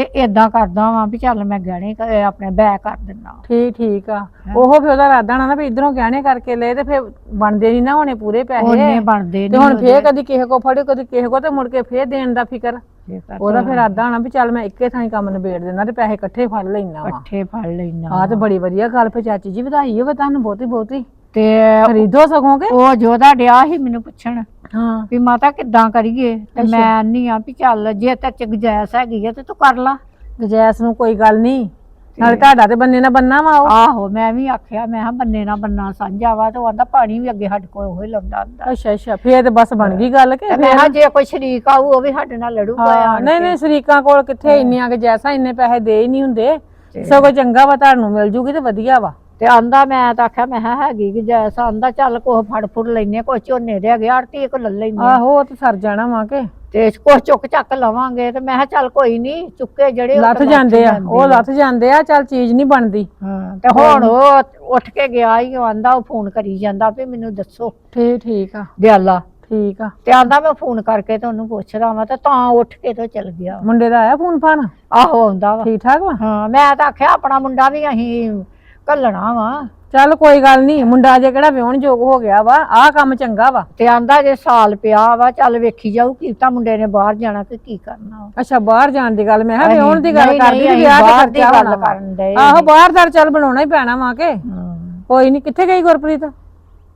S4: ਤੇ ਇਦਾਂ ਕਰਦਾ ਵਾਂ ਵੀ ਚੱਲ ਮੈਂ ਗਹਿਣੇ ਕ- ਆਪਣੇ ਬੈ ਕਰ ਦਿੰਦਾ
S2: ਠੀਕ ਠੀਕ ਆ। ਉਹ ਫਿਰ ਉਹਦਾ ਇਰਾਦਾ ਨਾ ਨਾ ਵੀ ਇਧਰੋਂ ਗਹਿਣੇ ਕਰਕੇ ਲਏ ਤੇ ਫਿਰ ਬਣਦੇ ਨਹੀਂ ਨਾ ਹੋਣੇ ਪੂਰੇ ਪੈਸੇ।
S4: ਉਹਨੇ ਬਣਦੇ
S2: ਤੇ ਹੁਣ ਫੇਰ ਕਦੀ ਕਿਸੇ ਕੋ ਫੜਿਓ ਕਦੀ ਕਿਸੇ ਕੋ ਤੇ ਮੁੜ ਕੇ ਫੇਰ ਦੇਣ ਦਾ ਫਿਕਰ।
S4: ਨਹੀਂ
S2: ਉਹਦਾ ਫਿਰ ਇਰਾਦਾ ਹੋਣਾ ਵੀ ਚੱਲ ਮੈਂ ਇੱਕੇ ਥਾਂ ਹੀ ਕੰਮ ਨਿਬੇੜ ਦਿੰਦਾ ਤੇ ਪੈਸੇ ਇਕੱਠੇ ਫੜ ਲੈਣਾ ਵਾ।
S4: ਇਕੱਠੇ ਫੜ ਲੈਣਾ
S2: ਆਹ ਤੇ ਬੜੀ ਵਧੀਆ ਗੱਲ ਫੇ ਚਾਚੀ ਜੀ ਵਧਾਈ ਹੋਵੇ ਤੁਹਾਨੂੰ ਬਹੁਤੀ ਬਹੁਤੀ
S4: ਤੇ
S2: ਖਰੀਦੋ ਸਕੋਗੇ?
S4: ਉਹ ਜੋਦਾ ਡਿਆ ਸੀ ਮੈਨੂੰ ਪੁੱਛਣ
S2: ਹਾਂ।
S4: ਵੀ ਮਾਤਾ ਕਿੱਦਾਂ ਕਰੀਏ? ਤੇ ਮੈਂ ਨਹੀਂ ਆ ਵੀ ਚੱਲ ਜੇ ਤੇ ਚ ਗੁਜਾਇਸ਼ ਹੈਗੀ ਆ ਤੇ ਤੂੰ ਕਰ ਲਾ।
S2: ਗਜੈਸ ਨੂੰ ਕੋਈ ਗੱਲ ਨਹੀਂ ਨਾਲੇ ਤੁਹਾਡਾ ਤੇ ਬੰਨੇ ਨਾ ਬੰਨਾ ਵਾ ਉਹ।
S4: ਆਹੋ ਮੈਂ ਵੀ ਆਖਿਆ ਮੈਂ ਹਾਂ ਬੰਨੇ ਨਾ ਬੰਨਾ ਸਾਂਝਾ ਵਾ ਤੇ ਉਹ ਆਂਦਾ ਪਾਣੀ ਵੀ ਅੱਗੇ ਸਾਡੇ ਕੋਲ ਉਹੀ ਲਾਉਂਦਾ ਹੁੰਦਾ।
S2: ਅੱਛਾ ਅੱਛਾ ਫੇਰ ਤੇ ਬਸ ਬਣ ਗਈ ਗੱਲ ਕਿ
S4: ਤੇ ਮੈਂ ਹਾਂ ਜੇ ਕੋਈ ਸ਼ਰੀਕ ਆਊ ਉਹ ਵੀ ਸਾਡੇ ਨਾਲ ਲੜੂਗਾ
S2: ਹਾਂ
S4: ਆਣ
S2: ਨਹੀਂ
S4: ਕੇ।
S2: ਨਹੀਂ ਸ਼ਰੀਕਾਂ ਕੋਲ ਕਿੱਥੇ ਇੰਨੀਆਂ ਕਿ ਜੈਸਾ ਇੰਨੇ ਪੈਸੇ ਦੇ ਹੀ ਨਹੀਂ ਹੁੰਦੇ। ਸਗੋਂ ਚੰਗਾ ਵਾ ਤੁਹਾਨੂੰ ਮਿਲ ਜੂਗੀ ਤੇ ਵਧੀਆ ਵਾ।
S4: ਤੇ ਆਂਦਾ ਮੈਂ ਤਾਂ ਆਖਿਆ ਮੈਂ ਕਿਹਾ ਹੈਗੀ ਕਿ ਜੈਸਾ ਆਂਦਾ ਚੱਲ ਕੋਹ ਫੜ ਫੁੜ ਲੈਨੇ ਕੋਈ ਝੋਨੇ ਦੇ ਹੈਗੇ ਆੜਤੀ ਇੱਕ ਲੈ ਲੈਨੇ
S2: ਆਹੋ ਉਹ ਤੇ ਸਰ ਜਾਣਾ ਵਾ ਕੇ।
S4: ਤੇ ਕੁਛ ਚੁੱਕ ਚੱਕ ਲਵਾਂਗੇ ਤੇ ਮੈਂ ਕਿਹਾ ਚੱਲ ਕੋਈ ਨਹੀਂ ਚੁੱਕੇ ਜਿਹੜੇ ਉਹ
S2: ਲੱਥ
S4: ਤਾਂ
S2: ਜਾਂਦੇ ਆ ਉਹ ਲੱਥ ਜਾਂਦੇ ਆ ਚੱਲ ਚੀਜ਼ ਨਹੀਂ ਬਣਦੀ।
S4: ਹਾਂ ਤੇ ਹੁਣ ਉਹ ਉੱਠ ਕੇ ਗਿਆ ਹੀ ਆਂਦਾ ਉਹ ਫੋਨ ਕਰੀ ਜਾਂਦਾ ਵੀ ਮੈਨੂੰ ਦੱਸੋ।
S2: ਠੀਕ ਠੀਕ ਆ।
S4: ਦਿਆਲਾ।
S2: ਠੀਕ ਆ।
S4: ਤੇ ਆਂਦਾ ਮੈਂ ਫੋਨ ਕਰਕੇ ਤੁਹਾਨੂੰ ਪੁੱਛਦਾ ਵਾਂ ਤੇ ਤਾਂ ਉੱਠ ਕੇ ਤੇ ਚਲ ਗਿਆ।
S2: ਮੁੰਡੇ ਦਾ ਆਇਆ ਫੋਨ ਫਾਨ?
S4: ਆਹੋ ਆਉਂਦਾ ਵਾ।
S2: ਠੀਕ ਠਾਕ ਵਾ?
S4: ਹਾਂ ਮੈਂ ਤਾਂ ਆਖਿਆ ਆਪਣਾ ਮੁੰਡਾ ਵੀ ਅਸੀਂ ਕੱਲਣਾ ਵਾ।
S2: ਚੱਲ ਕੋਈ ਗੱਲ ਨਹੀਂ ਮੁੰਡਾ ਜੇ ਕਿਹੜਾ ਵਿਆਹਣ ਯੋਗ ਹੋ ਗਿਆ ਵਾ ਆਹ ਕੰਮ ਚੰਗਾ ਵਾ।
S4: ਤੇ ਆਂਦਾ ਜੇ ਸਾਲ ਪਿਆ ਵਾ ਚੱਲ ਵੇਖੀ ਜਾਊ ਕੀ ਤਾਂ ਮੁੰਡੇ ਨੇ ਬਾਹਰ ਜਾਣਾ ਕਿ ਕੀ ਕਰਨਾ ਵਾ।
S2: ਅੱਛਾ ਬਾਹਰ ਜਾਣ ਦੀ ਗੱਲ ਮੈਂ ਕਿਹਾ ਵਿਆਹਣ ਦੀ ਗੱਲ
S4: ਨਹੀਂ,
S2: ਕਰਦੀ
S4: ਨਹੀਂ,
S2: ਵਿਆਹ
S4: ਬਾਹਰ ਦੀ
S2: ਖਰਚਾ
S4: ਗੱਲ
S2: ਹੋਣਾ ਵਾ।
S4: ਕਰਨ ਡਏ
S2: ਆਹੋ ਬਾਹਰ ਦਾ ਚੱਲ ਬਣਾਉਣਾ ਹੀ ਪੈਣਾ ਵਾ ਕੇ। ਕੋਈ ਨਹੀਂ ਕਿੱਥੇ ਗਈ ਗੁਰਪ੍ਰੀਤ?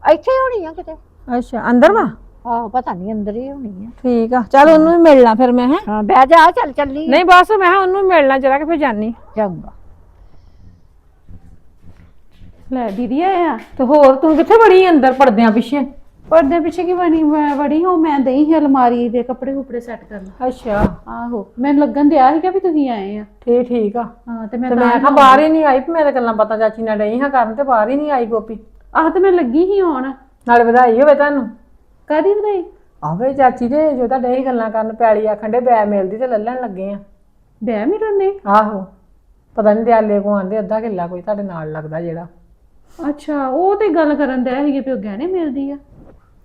S4: ਇੱਥੇ ਹੋਣੀ ਆ ਕਿਤੇ।
S2: ਅੱਛਾ ਅੰਦਰ ਵਾ?
S4: ਆਹ ਪਤਾ ਨਹੀਂ ਅੰਦਰ ਹੀ ਹੋਣੀ ਆ।
S2: ਠੀਕ ਆ ਚੱਲ ਉਹਨੂੰ ਵੀ ਮਿਲਣਾ ਫਿਰ ਮੈਂ ਹੈ।
S4: ਹਾਂ ਬਹਿ ਜਾ ਚੱਲ ਚੱਲੀ
S2: ਨਹੀਂ ਬਸ ਮੈਂ ਕਿਹਾ ਉਹਨੂੰ ਵੀ ਮਿਲਣਾ ਜਰਾ ਕਿ ਫਿਰ ਜਾਨੀ।
S4: ਚੰਗਾ
S5: ਲੈ ਦੀਦੀ ਆਇਆ
S2: ਤੇ ਹੋਰ ਤੂੰ ਕਿੱਥੇ ਬੜੀ ਅੰਦਰ ਪਰਦਿਆਂ ਪਿੱਛੇ?
S5: ਪਰਦੇ ਪਿੱਛੇ ਕੀ ਬਣੀ ਮੈਂ ਬੜੀ ਹੋ ਮੈਂ ਦਈ ਸੀ ਅਲਮਾਰੀ ਦੇ ਕੱਪੜੇ ਕੁਪੜੇ ਸੈੱਟ ਕਰਨ।
S2: ਅੱਛਾ।
S5: ਆਹੋ ਮੈਨੂੰ ਲੱਗਣ ਦਿਆ ਸੀਗਾ ਵੀ ਤੁਸੀਂ ਆਏ ਆ।
S2: ਠੀਕ ਠੀਕ ਆ।
S5: ਹਾਂ ਤੇ ਮੈਂ
S2: ਤੇ
S5: ਤਾਂ
S2: ਮੈਂ ਕਿਹਾ ਬਾਹਰ ਹੀ ਨਹੀਂ ਆਈ ਵੀ ਮੈਂ ਤਾਂ ਗੱਲਾਂ ਪਤਾ ਚਾਚੀ ਨਾਲ ਡਈ ਹਾਂ ਕਰਨ ਤੇ ਬਾਹਰ ਹੀ ਨਹੀਂ ਆਈ ਗੋਪੀ।
S5: ਆਹ ਤੇ ਮੈਂ ਲੱਗੀ ਹੀ ਆਉਣ।
S2: ਨਾਲੇ ਵਧਾਈ ਹੋਵੇ ਤੁਹਾਨੂੰ?
S5: ਕਾਦੀ ਵਧਾਈ?
S2: ਆਵੇ ਚਾਚੀ ਦੇ ਜੋ ਤਾਂ ਡਈ ਗੱਲਾਂ ਕਰਨ ਪੈਲੀ ਆਖਣ ਦੇ ਬੈ ਮਿਲਦੀ ਤੇ ਲੱਲਣ ਲੱਗੇ ਆ।
S5: ਬੈ ਮਿਲਣ ਦੇ
S2: ਆਹੋ। ਪਤਾ ਨਹੀਂ ਦਿਆਲੇ ਕੋ ਆਂਦੇ ਅੱਧਾ ਕਿੱਲਾ ਕੋਈ ਤੁਹਾਡੇ ਨਾਲ ਲੱਗਦਾ ਜਿਹੜਾ।
S5: ਅੱਛਾ ਉਹ ਤੇ ਗੱਲ ਕਰਨ ਦਿਆ ਸੀਗੇ ਵੀ ਉਹ ਗਹਿਣੇ ਮਿਲਦੀ ਆ।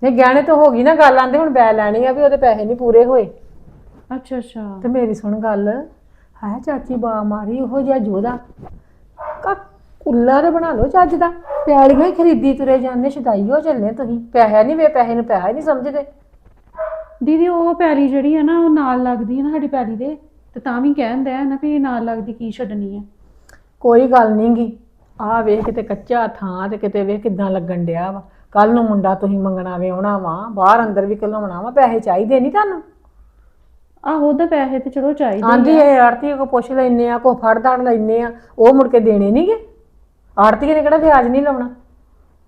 S2: ਨਹੀਂ ਗਹਿਣੇ ਤਾਂ ਹੋ ਗਈ ਨਾ ਗੱਲ ਆਂਦੇ ਹੁਣ ਬੈ ਲੈਣੀ ਆ ਵੀ ਉਹਦੇ ਪੈਸੇ ਨਹੀਂ ਪੂਰੇ ਹੋਏ।
S5: ਅੱਛਾ ਅੱਛਾ।
S2: ਤੇ ਮੇਰੀ ਸੁਣ ਗੱਲ ਹੈ ਚਾਚੀ ਬਾ ਮਾਰੀ ਉਹੋ ਜਿਹਾ ਜੋਦਾ ਕਾ ਕੁੱਲਾ ਤੇ ਬਣਾ ਲਓ ਚੱਜ ਦਾ। ਪਿਆਲੀਆਂ ਹੀ ਖਰੀਦੀ ਤੁਰੇ ਜਾਂਦੇ ਛਦਾਈ ਹੋ ਚੱਲੇ ਤੁਸੀਂ। ਪੈਸਾ ਨਹੀਂ ਵੇ ਪੈਸੇ ਨੂੰ ਪੈਸਾ ਹੀ ਨਹੀਂ ਸਮਝਦੇ।
S5: ਦੀਦੀ ਉਹ ਪੈਲੀ ਜਿਹੜੀ ਆ ਨਾ ਉਹ ਨਾਲ ਲੱਗਦੀ ਆ ਨਾ ਸਾਡੀ ਪੈਲੀ ਦੇ। ਤੇ ਤਾਂ ਵੀ ਕਹਿੰਦਾ ਹੈ ਨਾ ਵੀ ਨਾਲ ਲੱਗਦੀ ਕੀ ਛੱਡਣੀ ਆ।
S2: ਕੋਈ ਗੱਲ ਨੀ ਗੀ ਆ ਵੇਖ ਕਿਤੇ ਕੱਚਾ ਥਾਂ ਤੇ ਕਿਤੇ ਵੇਖ ਕਿਦਾਂ ਲੱਗਣ ਡਿਆ ਵਾ। ਕੱਲ ਨੂੰ ਮੁੰਡਾ ਤੁਸੀਂ ਮੰਗਣਾ ਵੇ ਆਉਣਾ ਵਾ ਬਾਹਰ ਅੰਦਰ ਵੀ ਘਲਾਉਣਾ ਵਾ ਪੈਸੇ ਚਾਹੀਦੇ ਨਹੀਂ ਤੁਹਾਨੂੰ?
S5: ਆਹੋ ਉਹਦਾ ਪੈਸੇ ਤੇ ਚਲੋ ਚਾਹੀਦੇ
S2: ਆਂਦੀ ਇਹ ਆੜਤੀ ਕੋ ਪੁੱਛ ਲੈਨੇ ਆ ਕੋ ਫੜ ਦੜ ਲੈਨੇ ਆ ਉਹ ਮੁੜ ਕੇ ਦੇਣੇ ਨਹੀਂਗੇ ਆੜਤੀ ਨੇ ਕਿਹੜਾ ਵਿਆਜ ਨਹੀਂ ਲਾਉਣਾ?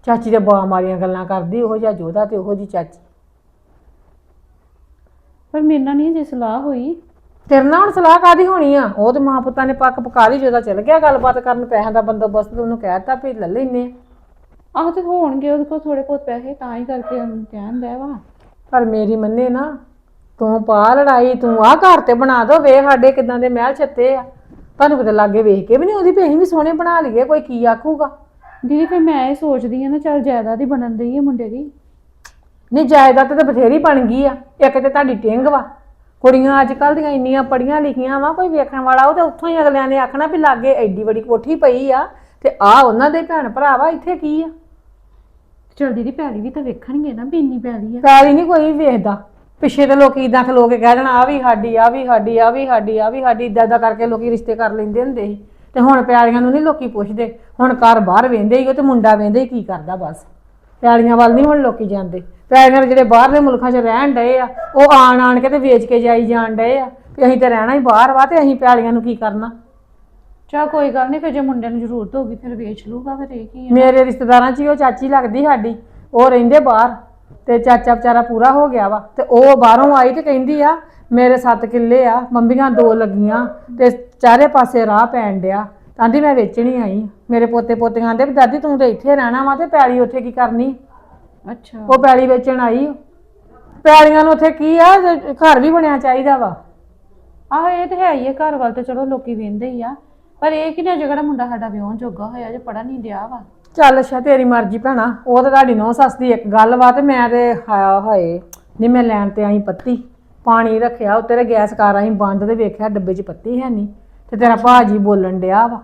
S2: ਚਾਚੀ ਦੇ ਬਾ ਮਾਰੀਆਂ ਗੱਲਾਂ ਕਰਦੀ ਉਹੋ ਜਿਹਾ ਜੋਦਾ ਤੇ ਉਹੋ ਜੀ ਚਾਚੀ।
S5: ਪਰ ਮੇਰੇ ਨਾਲ ਨਹੀਂ ਜੇ ਸਲਾਹ ਹੋਈ।
S2: ਤੇਰੇ ਨਾਲ ਹੁਣ ਸਲਾਹ ਕਾਦੀ ਹੋਣੀ ਆ? ਉਹ ਤੇ ਮਾਂ ਪੁੱਤਾਂ ਨੇ ਪੱਕ ਪਕਾ ਲਈ ਜੋਦਾ ਚਲ ਗਿਆ ਗੱਲਬਾਤ ਕਰਨ ਪੈਸਿਆਂ ਦਾ ਬੰਦੋਬਸਤ ਉਹਨੂੰ ਕਹਿਤਾ ਵੀ ਲੈ ਲੈਨੇ
S5: ਆਹੋ ਤੇ ਹੋਣਗੇ ਉਹਦੇ ਕੋਲ ਥੋੜੇ ਬਹੁਤ ਪੈਸੇ ਤਾਂ ਹੀ ਕਰਕੇ ਉਹਨੂੰ ਕਹਿੰਦਾ ਵਾ।
S2: ਪਰ ਮੇਰੀ ਮੰਨੇ ਨਾ ਤੂੰ ਪਾ ਲੜਾਈ ਤੂੰ ਆਹ ਘਰ ਤੇ ਬਣਾ ਦੋ ਵੇ ਸਾਡੇ ਕਿਦਾਂ ਦੇ ਮਹਿਲ ਛੱਤੇ ਆ। ਤੁਹਾਨੂੰ ਕਿਤੇ ਲਾਗੇ ਵੇਖ ਕੇ ਵੀ ਨਹੀਂ ਉਹਦੀ ਪੇਹੀ ਵੀ ਸੋਹਣੇ ਬਣਾ ਲਈਏ ਕੋਈ ਕੀ ਆਖੂਗਾ?
S5: ਦੀਦੀ ਫਿਰ ਮੈਂ ਇਹ ਸੋਚਦੀ ਆ ਨਾ ਚੱਲ ਜਾਇਦਾਦ ਹੀ ਬਣਨ ਦਈ ਆ ਮੁੰਡੇ ਦੀ।
S2: ਨਹੀਂ ਜਾਇਦਾਦ ਤੇ ਬਥੇਰੀ ਬਣ ਗਈ ਆ ਇੱਕ ਤੇ ਤੁਹਾਡੀ ਟਿੰਗ ਵਾ। ਕੁੜੀਆਂ ਅੱਜ ਕੱਲ ਦੀਆਂ ਇੰਨੀਆਂ ਪੜੀਆਂ ਲਿਖੀਆਂ ਵਾ ਕੋਈ ਵੇਖਣ ਵਾਲਾ ਉਹ ਤੇ ਉੱਥੋਂ ਹੀ ਅਗਲਿਆਂ ਨੇ ਆਖਣਾ ਵੀ ਲਾਗੇ ਐਡੀ ਵੱਡੀ ਕੋਠੀ ਪਈ ਆ ਤੇ ਆ ਉਹਨਾਂ ਦੇ ਭੈਣ ਭਰਾ ਵਾ ਇੱਥੇ ਕੀ ਆ?
S5: ਚਲ ਦੀਦੀ ਪੈਲੀ ਵੀ ਤਾਂ ਵੇਖਣਗੇ ਨਾ ਵੀ ਇੰਨੀ ਪੈਲੀ ਆ।
S2: ਪੈਲੀ ਨਹੀਂ ਕੋਈ ਵੇਖਦਾ। ਪਿੱਛੇ ਤੇ ਲੋਕੀ ਇਦਾਂ ਖਲੋ ਕੇ ਕਹਿ ਦੇਣਾ ਆ ਵੀ ਸਾਡੀ ਆ ਵੀ ਸਾਡੀ ਆ ਵੀ ਸਾਡੀ ਆ ਵੀ ਸਾਡੀ ਇਦਾਂ ਇਦਾਂ ਕਰਕੇ ਲੋਕੀ ਰਿਸ਼ਤੇ ਕਰ ਲੈਂਦੇ ਹੁੰਦੇ ਸੀ। ਤੇ ਹੁਣ ਪਿਆਲੀਆਂ ਨੂੰ ਨਹੀਂ ਲੋਕੀ ਪੁੱਛਦੇ। ਹੁਣ ਘਰ ਬਾਹਰ ਵੇਂਦੇ ਹੀ ਉਹ ਤੇ ਮੁੰਡਾ ਵੇਂਦੇ ਹੀ ਕੀ ਕਰਦਾ ਬਸ। ਪਿਆਲੀਆਂ ਵੱਲ ਨਹੀਂ ਹੁਣ ਲੋਕੀ ਜਾਂਦੇ। ਪਿਆਲੀਆਂ ਜਿਹੜੇ ਬਾਹਰਲੇ ਮੁਲਕਾਂ 'ਚ ਰਹਿਣ ਡਏ ਆ ਉਹ ਆਣ ਆਣ ਕੇ ਤੇ ਵੇਚ ਕੇ ਜਾਈ ਜਾਣ ਡਏ ਆ ਵੀ ਅਸੀਂ ਤੇ ਰਹਿਣਾ ਹੀ ਬਾਹਰ ਵਾ ਤੇ ਅਸੀਂ ਪਿਆਲੀਆਂ ਨੂੰ ਕੀ ਕਰਨਾ?
S5: ਚਾ ਕੋਈ ਗੱਲ ਨਹੀਂ ਫਿਰ ਜੇ ਮੁੰਡੇ ਨੂੰ ਜ਼ਰੂਰਤ ਹੋਗੀ ਫਿਰ ਵੇਚ ਲੂਗਾ ਫਿਰ ਇਹ ਕੀ ਆ?
S2: ਮੇਰੇ ਰਿਸ਼ਤੇਦਾਰਾਂ 'ਚ ਹੀ ਉਹ ਚਾਚੀ ਲੱਗਦੀ ਸਾਡੀ ਉਹ ਰਹਿੰਦੇ ਬਾਹਰ ਤੇ ਚਾਚਾ ਵਿਚਾਰਾ ਪੂਰਾ ਹੋ ਗਿਆ ਵਾ ਤੇ ਉਹ ਬਾਹਰੋਂ ਆਈ ਤੇ ਕਹਿੰਦੀ ਆ ਮੇਰੇ 7 ਕਿੱਲੇ ਆ ਮੰਮੀਆਂ ਦੋ ਲੱਗੀਆਂ ਤੇ ਚਾਰੇ ਪਾਸੇ ਰਾਹ ਪੈਣ ਡਿਆ ਕਹਿੰਦੀ ਮੈਂ ਵੇਚਣੀ ਆਈ ਮੇਰੇ ਪੋਤੇ ਪੋਤੀਆਂ ਆਂਦੇ ਵੀ ਦਾਦੀ ਤੂੰ ਤੇ ਇੱਥੇ ਰਹਿਣਾ ਵਾ ਤੇ ਪੈਲੀ ਉੱਥੇ ਕੀ ਕਰਨੀ?
S5: ਅੱਛਾ।
S2: ਉਹ ਪੈਲੀ ਵੇਚਣ ਆਈ। ਓ। ਪੈਲੀਆਂ ਨੂੰ ਉੱਥੇ ਕੀ ਆ? ਘਰ ਵੀ ਬਣਿਆ ਚਾਹੀਦਾ ਵਾ।
S5: ਆਹ ਇਹ ਤੇ ਹੈ ਹੀ ਹੈ ਘਰ ਵੱਲ ਤੇ ਚਲੋ ਲੋਕੀ ਵੇਂਦੇ ਹੀ ਆ। ਪਰ ਇਹ ਕਿ ਨਾ ਜਿਹੜਾ ਮੁੰਡਾ ਸਾਡਾ ਵਿਆਹ ਜੋਗਾ ਹੋਇਆ ਜੇ ਪੜਾ ਨਹੀਂ ਡਿਆ ਵਾ।
S2: ਚੱਲ ਅੱਛਾ ਤੇਰੀ ਮਰਜ਼ੀ ਭੈਣਾ। ਉਹ ਤਾਂ ਤੁਹਾਡੀ ਨੌ ਸੱਸ ਦੀ ਇੱਕ ਗੱਲ ਵਾ ਤੇ ਮੈਂ ਤੇ ਹਾਇਆ ਹਾਏ ਨਹੀਂ ਮੈਂ ਲੈਣ ਤੇ ਆਈ ਪੱਤੀ। ਪਾਣੀ ਰੱਖਿਆ ਉੱਤੇ ਤੇ ਗੈਸ ਕਾਰ ਆਈ ਬੰਦ ਤੇ ਵੇਖਿਆ ਡੱਬੇ 'ਚ ਪੱਤੀ ਹੈ ਨਹੀਂ ਤੇ ਤੇਰਾ ਭਾਜੀ ਬੋਲਣ ਡਿਆ ਵਾ।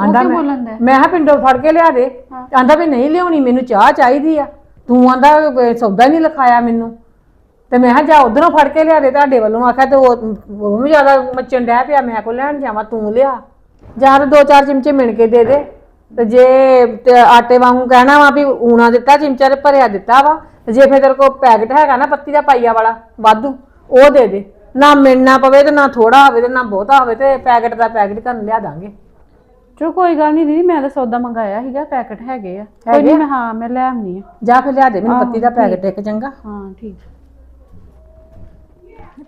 S2: ਆਂਦਾ ਮੈਂ
S5: ਬੋਲਣ?
S2: ਮੈਂ ਕਿਹਾ ਪਿੰਡੋਂ ਫੜ ਕੇ ਲਿਆ ਦੇ। ਆਂਦਾ ਵੀ ਨਹੀਂ ਲਿਆਉਣੀ ਮੈਨੂੰ ਚਾਹ ਚਾਹੀਦੀ ਆ। ਤੂੰ ਆਂਦਾ ਵੀ ਸੌਦਾ ਨਹੀਂ ਲਿਖਾਇਆ ਮੈਨੂੰ। ਤੇ ਮੈਂ ਕਿਹਾ, ਜਾ ਉਧਰੋਂ ਫੜ ਕੇ ਲਿਆ ਦੇ ਤੁਹਾਡੇ ਵੱਲੋਂ। ਆਖਿਆ ਤੇ ਉਹ ਉਹ ਵੀ ਜ਼ਿਆਦਾ ਮੱਚਣ ਡਹਿ ਪਿਆ। ਮੈਂ ਕੋ ਲੈਣ ਜਾਵਾਂ, ਤੂੰ ਲਿਆ। ਜਾਂ ਤਾਂ ਦੋ ਚਾਰ ਚਮਚੇ ਮਿਣ ਕੇ ਦੇ ਦੇ। ਤੇ ਜੇ ਤੇ ਆਟੇ ਵਾਂਗੂ ਕਹਿਣਾ ਵਾ ਵੀ ਊਣਾ ਦਿੱਤਾ, ਚਮਚਾ ਤੇ ਭਰਿਆ ਦਿੱਤਾ ਵਾ, ਤੇ ਜੇ ਫਿਰ ਤੇਰੇ ਕੋਲ ਪੈਕਟ ਹੈਗਾ ਨਾ, ਪੱਤੀ ਦਾ ਪਾਈਆ ਵਾਲਾ, ਵਾਧੂ, ਉਹ ਦੇ ਦੇ। ਨਾ ਮਿਲਣਾ ਪਵੇ ਤੇ ਨਾ ਥੋੜਾ ਹੋਵੇ ਤੇ ਨਾ ਬਹੁਤਾ ਹੋਵੇ ਤੇ ਪੈਕਟ ਦਾ ਪੈਕਟ ਕਰਨ ਲਿਆ ਦਾਂਗੇ।
S5: ਚਲੋ ਕੋਈ ਗੱਲ ਨਹੀਂ ਦੀਦੀ ਮੈਂ ਤਾਂ ਸੌਦਾ ਮੰਗਾਇਆ ਸੀਗਾ ਪੈਕਟ ਹੈਗੇ ਆ। ਕੋਈ ਨਹੀਂ ਮੈਂ ਹਾਂ ਮੈਂ ਲੈ ਆਉਣੀ ਆ।
S2: ਜਾ ਫਿਰ ਲਿਆ ਦੇ ਮੈਨੂੰ ਪੱਤੀ ਦਾ ਪੈਕਟ ਇੱਕ ਚੰਗਾ।
S5: ਹਾਂ ਠੀਕ।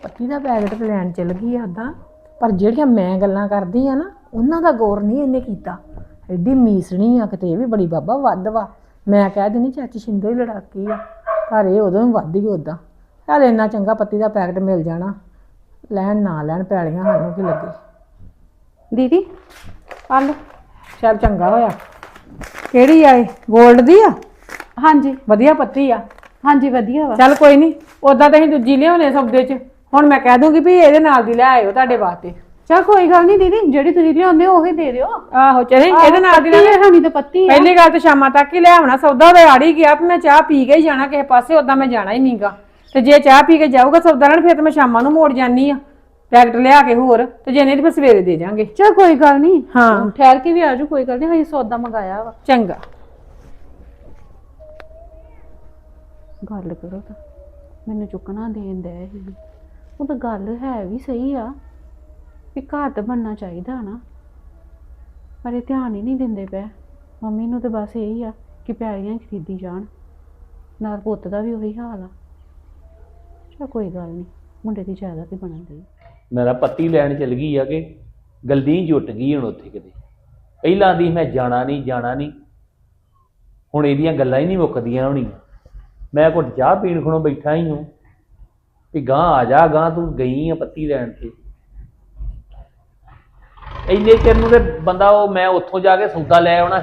S2: ਪੱਤੀ ਦਾ ਪੈਕਟ ਤੇ ਲੈਣ ਚੱਲ ਗਈ ਆ ਉਦਾਂ ਪਰ ਜਿਹੜੀਆਂ ਮੈਂ ਗੱਲਾਂ ਕਰਦੀ ਆ ਨਾ ਉਹਨਾਂ ਦਾ ਗੌਰ ਨਹੀਂ ਇਹਨੇ ਕੀਤਾ। ਐਡੀ ਮੀਸਣੀ ਆ ਕਿਤੇ ਇਹ ਵੀ ਬੜੀ ਬਾਬਾ ਵੱਧ ਵਾ। ਮੈਂ ਕਹਿ ਦਿੰਦੀ ਚਾਚੀ ਸ਼ਿੰਦੋ ਹੀ ਲੜਾਕੀ ਆ। ਪਰ ਇਹ ਉਦੋਂ ਵੀ ਵੱਧ ਗਈ ਉਦਾਂ। ਚੱਲ ਇੰਨਾ ਚੰਗਾ ਪੱਤੀ ਦਾ ਪੈਕਟ ਮਿਲ ਜਾਣਾ। ਲੈਣ ਨਾ ਲੈਣ ਪੈਲੀਆਂ ਸਾਨੂੰ ਕੀ ਲੱਗੇ।
S5: ਦੀਦੀ ਆ ਲਓ
S2: ਚੱਲ ਚੰਗਾ ਹੋਇਆ। ਕਿਹੜੀ ਆ ਇਹ? 골ਡ ਦੀ ਆ?
S5: ਹਾਂਜੀ।
S2: ਵਧੀਆ ਪੱਤੀ ਆ।
S5: ਹਾਂਜੀ ਵਧੀਆ ਵਾ।
S2: ਚੱਲ ਕੋਈ ਨਹੀਂ ਉਦਾਂ ਤਾਂ ਅਸੀਂ ਦੂਜੀ ਲਿਆਉਣੇ ਸੌਦੇ 'ਚ। ਹੁਣ ਮੈਂ ਕਹਿ ਦੂੰਗੀ ਵੀ ਇਹਦੇ ਨਾਲ ਦੀ ਲੈ ਆਇਓ ਤੁਹਾਡੇ ਵਾਸਤੇ।
S5: ਚਲ ਕੋਈ ਗੱਲ ਨਹੀਂ ਦੀਦੀ ਜਿਹੜੀ ਤੁਸੀਂ ਲਿਆਉਂਦੇ ਹੋ ਉਹੀ ਦੇ ਦਿਓ।
S2: ਆਹੋ ਚਲੇ ਇਹਦੇ ਨਾਲ ਦੀ ਲੈ
S5: ਹੁਣੀ ਤਾਂ ਪੱਤੀ ਆ।
S2: ਪਹਿਲੀ ਗੱਲ ਤੇ ਸ਼ਾਮਾਂ ਤੱਕ ਹੀ ਲੈ ਆਉਣਾ ਸੌਦਾ ਉਹਦੇ ਆੜ ਗਿਆ ਵੀ ਮੈਂ ਚਾਹ ਪੀ ਕੇ ਹੀ ਜਾਣਾ ਕਿਸੇ ਪਾਸੇ ਉਦਾਂ ਮੈਂ ਜਾਣਾ ਹੀ ਨਹੀਂਗਾ ਤੇ ਜੇ ਚਾਹ ਪੀ ਕੇ ਜਾਊਗਾ ਸੌਦਾ ਲੈਣ ਫਿਰ ਤੇ ਮੈਂ ਸ਼ਾਮਾਂ ਨੂੰ ਮੋੜ ਜਾਨੀ ਆ। ਪੈਕਟ ਲਿਆ ਕੇ ਹੋਰ ਤੇ ਜੇ ਨਹੀਂ ਤੇ ਫਿਰ ਸਵੇਰੇ ਦੇ ਜਾਾਂਗੇ।
S5: ਚਲ ਕੋਈ ਗੱਲ ਨਹੀਂ।
S2: ਹਾਂ।
S5: ਠਹਿਰ ਕੇ ਵੀ ਆਜੂ ਕੋਈ ਗੱਲ ਨਹੀਂ ਅਸੀਂ ਸੌਦਾ ਮੰਗਾਇਆ ਵਾ।
S2: ਚੰਗਾ।
S5: ਗੱਲ ਕਰੋ ਤਾਂ ਮੈਨੂੰ ਚੁੱਕਣਾ ਦੇਣ ਦੇ ਸੀ। ਉਹ ਤਾਂ ਗੱਲ ਹੈ ਵੀ ਸਹੀ ਆ ਵੀ ਘਰ ਤਾਂ ਬਣਨਾ ਚਾਹੀਦਾ ਨਾ। ਪਰ ਇਹ ਧਿਆਨ ਹੀ ਨਹੀਂ ਦਿੰਦੇ ਪਏ। ਮੰਮੀ ਨੂੰ ਤਾਂ ਬਸ ਇਹੀ ਆ ਕਿ ਪੈਲੀਆਂ ਖਰੀਦੀ ਜਾਣ। ਨਾਲ ਪੁੱਤ ਦਾ ਵੀ ਉਹੀ ਹਾਲ ਆ। ਚਲ ਕੋਈ ਗੱਲ ਨਹੀਂ ਮੁੰਡੇ ਦੀ ਜਾਇਦਾਦ ਹੀ ਬਣਨ ਦੀ
S1: ਮੇਰਾ ਪੱਤੀ ਲੈਣ ਚਲ ਗਈ ਆ ਕਿ ਗਲਦੀ ਜੁੱਟ ਗਈ ਹੁਣ ਉੱਥੇ ਕਿਤੇ। ਪਹਿਲਾਂ ਦੀ ਮੈਂ ਜਾਣਾ ਨਹੀਂ ਜਾਣਾ ਨਹੀਂ ਹੁਣ ਇਹਦੀਆਂ ਗੱਲਾਂ ਹੀ ਨਹੀਂ ਮੁੱਕਦੀਆਂ ਹੋਣੀਆਂ। ਮੈਂ ਘੁੱਟ ਚਾਹ ਪੀਣ ਖਣੋਂ ਬੈਠਾ ਹੀ ਹਾਂ ਵੀ ਗਾਂ ਆ ਜਾ ਗਾਂ ਤੂੰ ਗਈ ਆ ਪੱਤੀ ਲੈਣ ਤੇ। ਇੰਨੇ ਚਿਰ ਨੂੰ ਤੇ ਬੰਦਾ ਉਹ ਮੈਂ ਉੱਥੋਂ ਜਾ ਕੇ ਸੌਦਾ ਲੈ ਆਉਣਾ।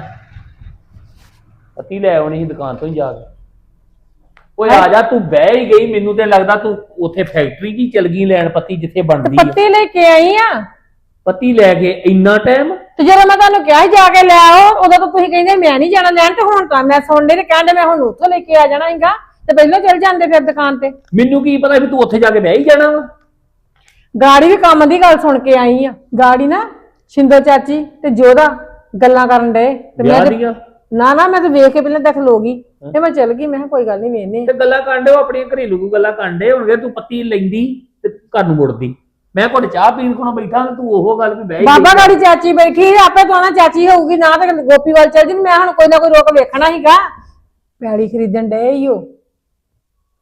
S1: ਪੱਤੀ ਲੈ ਆਉਣੀ ਸੀ ਦੁਕਾਨ ਤੋਂ ਹੀ ਜਾ ਕੇ। ਓਏ ਆ ਜਾ ਤੂੰ ਬਹਿ ਹੀ ਗਈ ਮੈਨੂੰ ਤੇ ਲੱਗਦਾ ਤੂੰ ਉੱਥੇ ਫੈਕਟਰੀ ਕੀ ਚਲ ਗਈ ਲੈਣ ਪੱਤੀ ਜਿੱਥੇ ਬਣਦੀ ਆ।
S2: ਪੱਤੀ ਲੈ ਕੇ ਆਈ ਆ?
S1: ਪੱਤੀ ਲੈ ਕੇ ਇੰਨਾ ਟਾਈਮ
S2: ਤੇ ਜਦੋਂ ਮੈਂ ਤੁਹਾਨੂੰ ਕਿਹਾ ਸੀ ਜਾ ਕੇ ਲੈ ਆਓ ਉਦੋਂ ਤਾਂ ਤੁਸੀਂ ਕਹਿੰਦੇ ਮੈਂ ਨਹੀਂ ਜਾਣਾ ਲੈਣ ਤੇ ਹੁਣ ਤਾਂ ਮੈਂ ਸੁਣਦੇ ਤੇ ਕਹਿੰਦੇ ਮੈਂ ਹੁਣ ਉੱਥੋਂ ਲੈ ਕੇ ਆ ਜਾਣਾ ਹੈਗਾ ਤੇ ਪਹਿਲਾਂ ਚਲ ਜਾਂਦੇ ਫਿਰ ਦੁਕਾਨ ਤੇ।
S1: ਮੈਨੂੰ ਕੀ ਪਤਾ ਵੀ ਤੂੰ ਉੱਥੇ ਜਾ ਕੇ ਬਹਿ ਹੀ ਜਾਣਾ ਵਾ?
S2: ਗਾੜੀ ਵੀ ਕੰਮ ਦੀ ਗੱਲ ਸੁਣ ਕੇ ਆਈ ਆ। ਗਾੜੀ ਨਾ ਸ਼ਿੰਦੋ ਚਾਚੀ ਤੇ ਜੋਦਾ ਗੱਲਾਂ ਕਰਨ ਡਏ ਤੇ
S1: ਵਿਆਹ ਦੀਆਂ?
S2: ਨਾ ਨਾ ਮੈਂ ਤਾਂ ਵੇਖ ਕੇ ਪਹਿਲਾਂ ਦੇਖ ਲੋਗੀ ਤੇ ਮੈਂ ਚਲ ਗਈ ਮੈਂ ਕਿਹਾ ਕੋਈ ਗੱਲ ਨਹੀਂ ਵੇਨੇ
S1: ਤੇ ਗੱਲਾਂ ਕਾਂਡੇ ਉਹ ਆਪਣੀਆਂ ਘਰੇਲੂ ਗੱਲਾਂ ਕਾਂਡੇ ਹੋਣਗੇ ਤੂੰ ਪੱਤੀ ਲੈਂਦੀ ਤੇ ਘਰ ਨੂੰ ਮੁੜਦੀ। ਮੈਂ ਕੋਲ ਚਾਹ ਪੀਣ ਕੋਲ ਬੈਠਾ ਤੇ ਤੂੰ ਉਹ ਗੱਲ ਵੀ ਬਹਿ
S2: ਬਾਬਾ। ਗਾੜੀ ਚਾਚੀ ਬੈਠੀ ਆਪੇ ਨਾ ਚਾਚੀ ਹੋਊਗੀ ਨਾ ਤੇ ਗੋਪੀ ਵੱਲ ਚੱਲ ਜੀ ਮੈਂ ਹੁਣ ਕੋਈ ਨਾ ਕੋਈ ਰੋਕ ਵੇਖਣਾ ਹੀਗਾ ਪੈੜੀ ਖਰੀਦਣ ਡਏ ਈ ਓ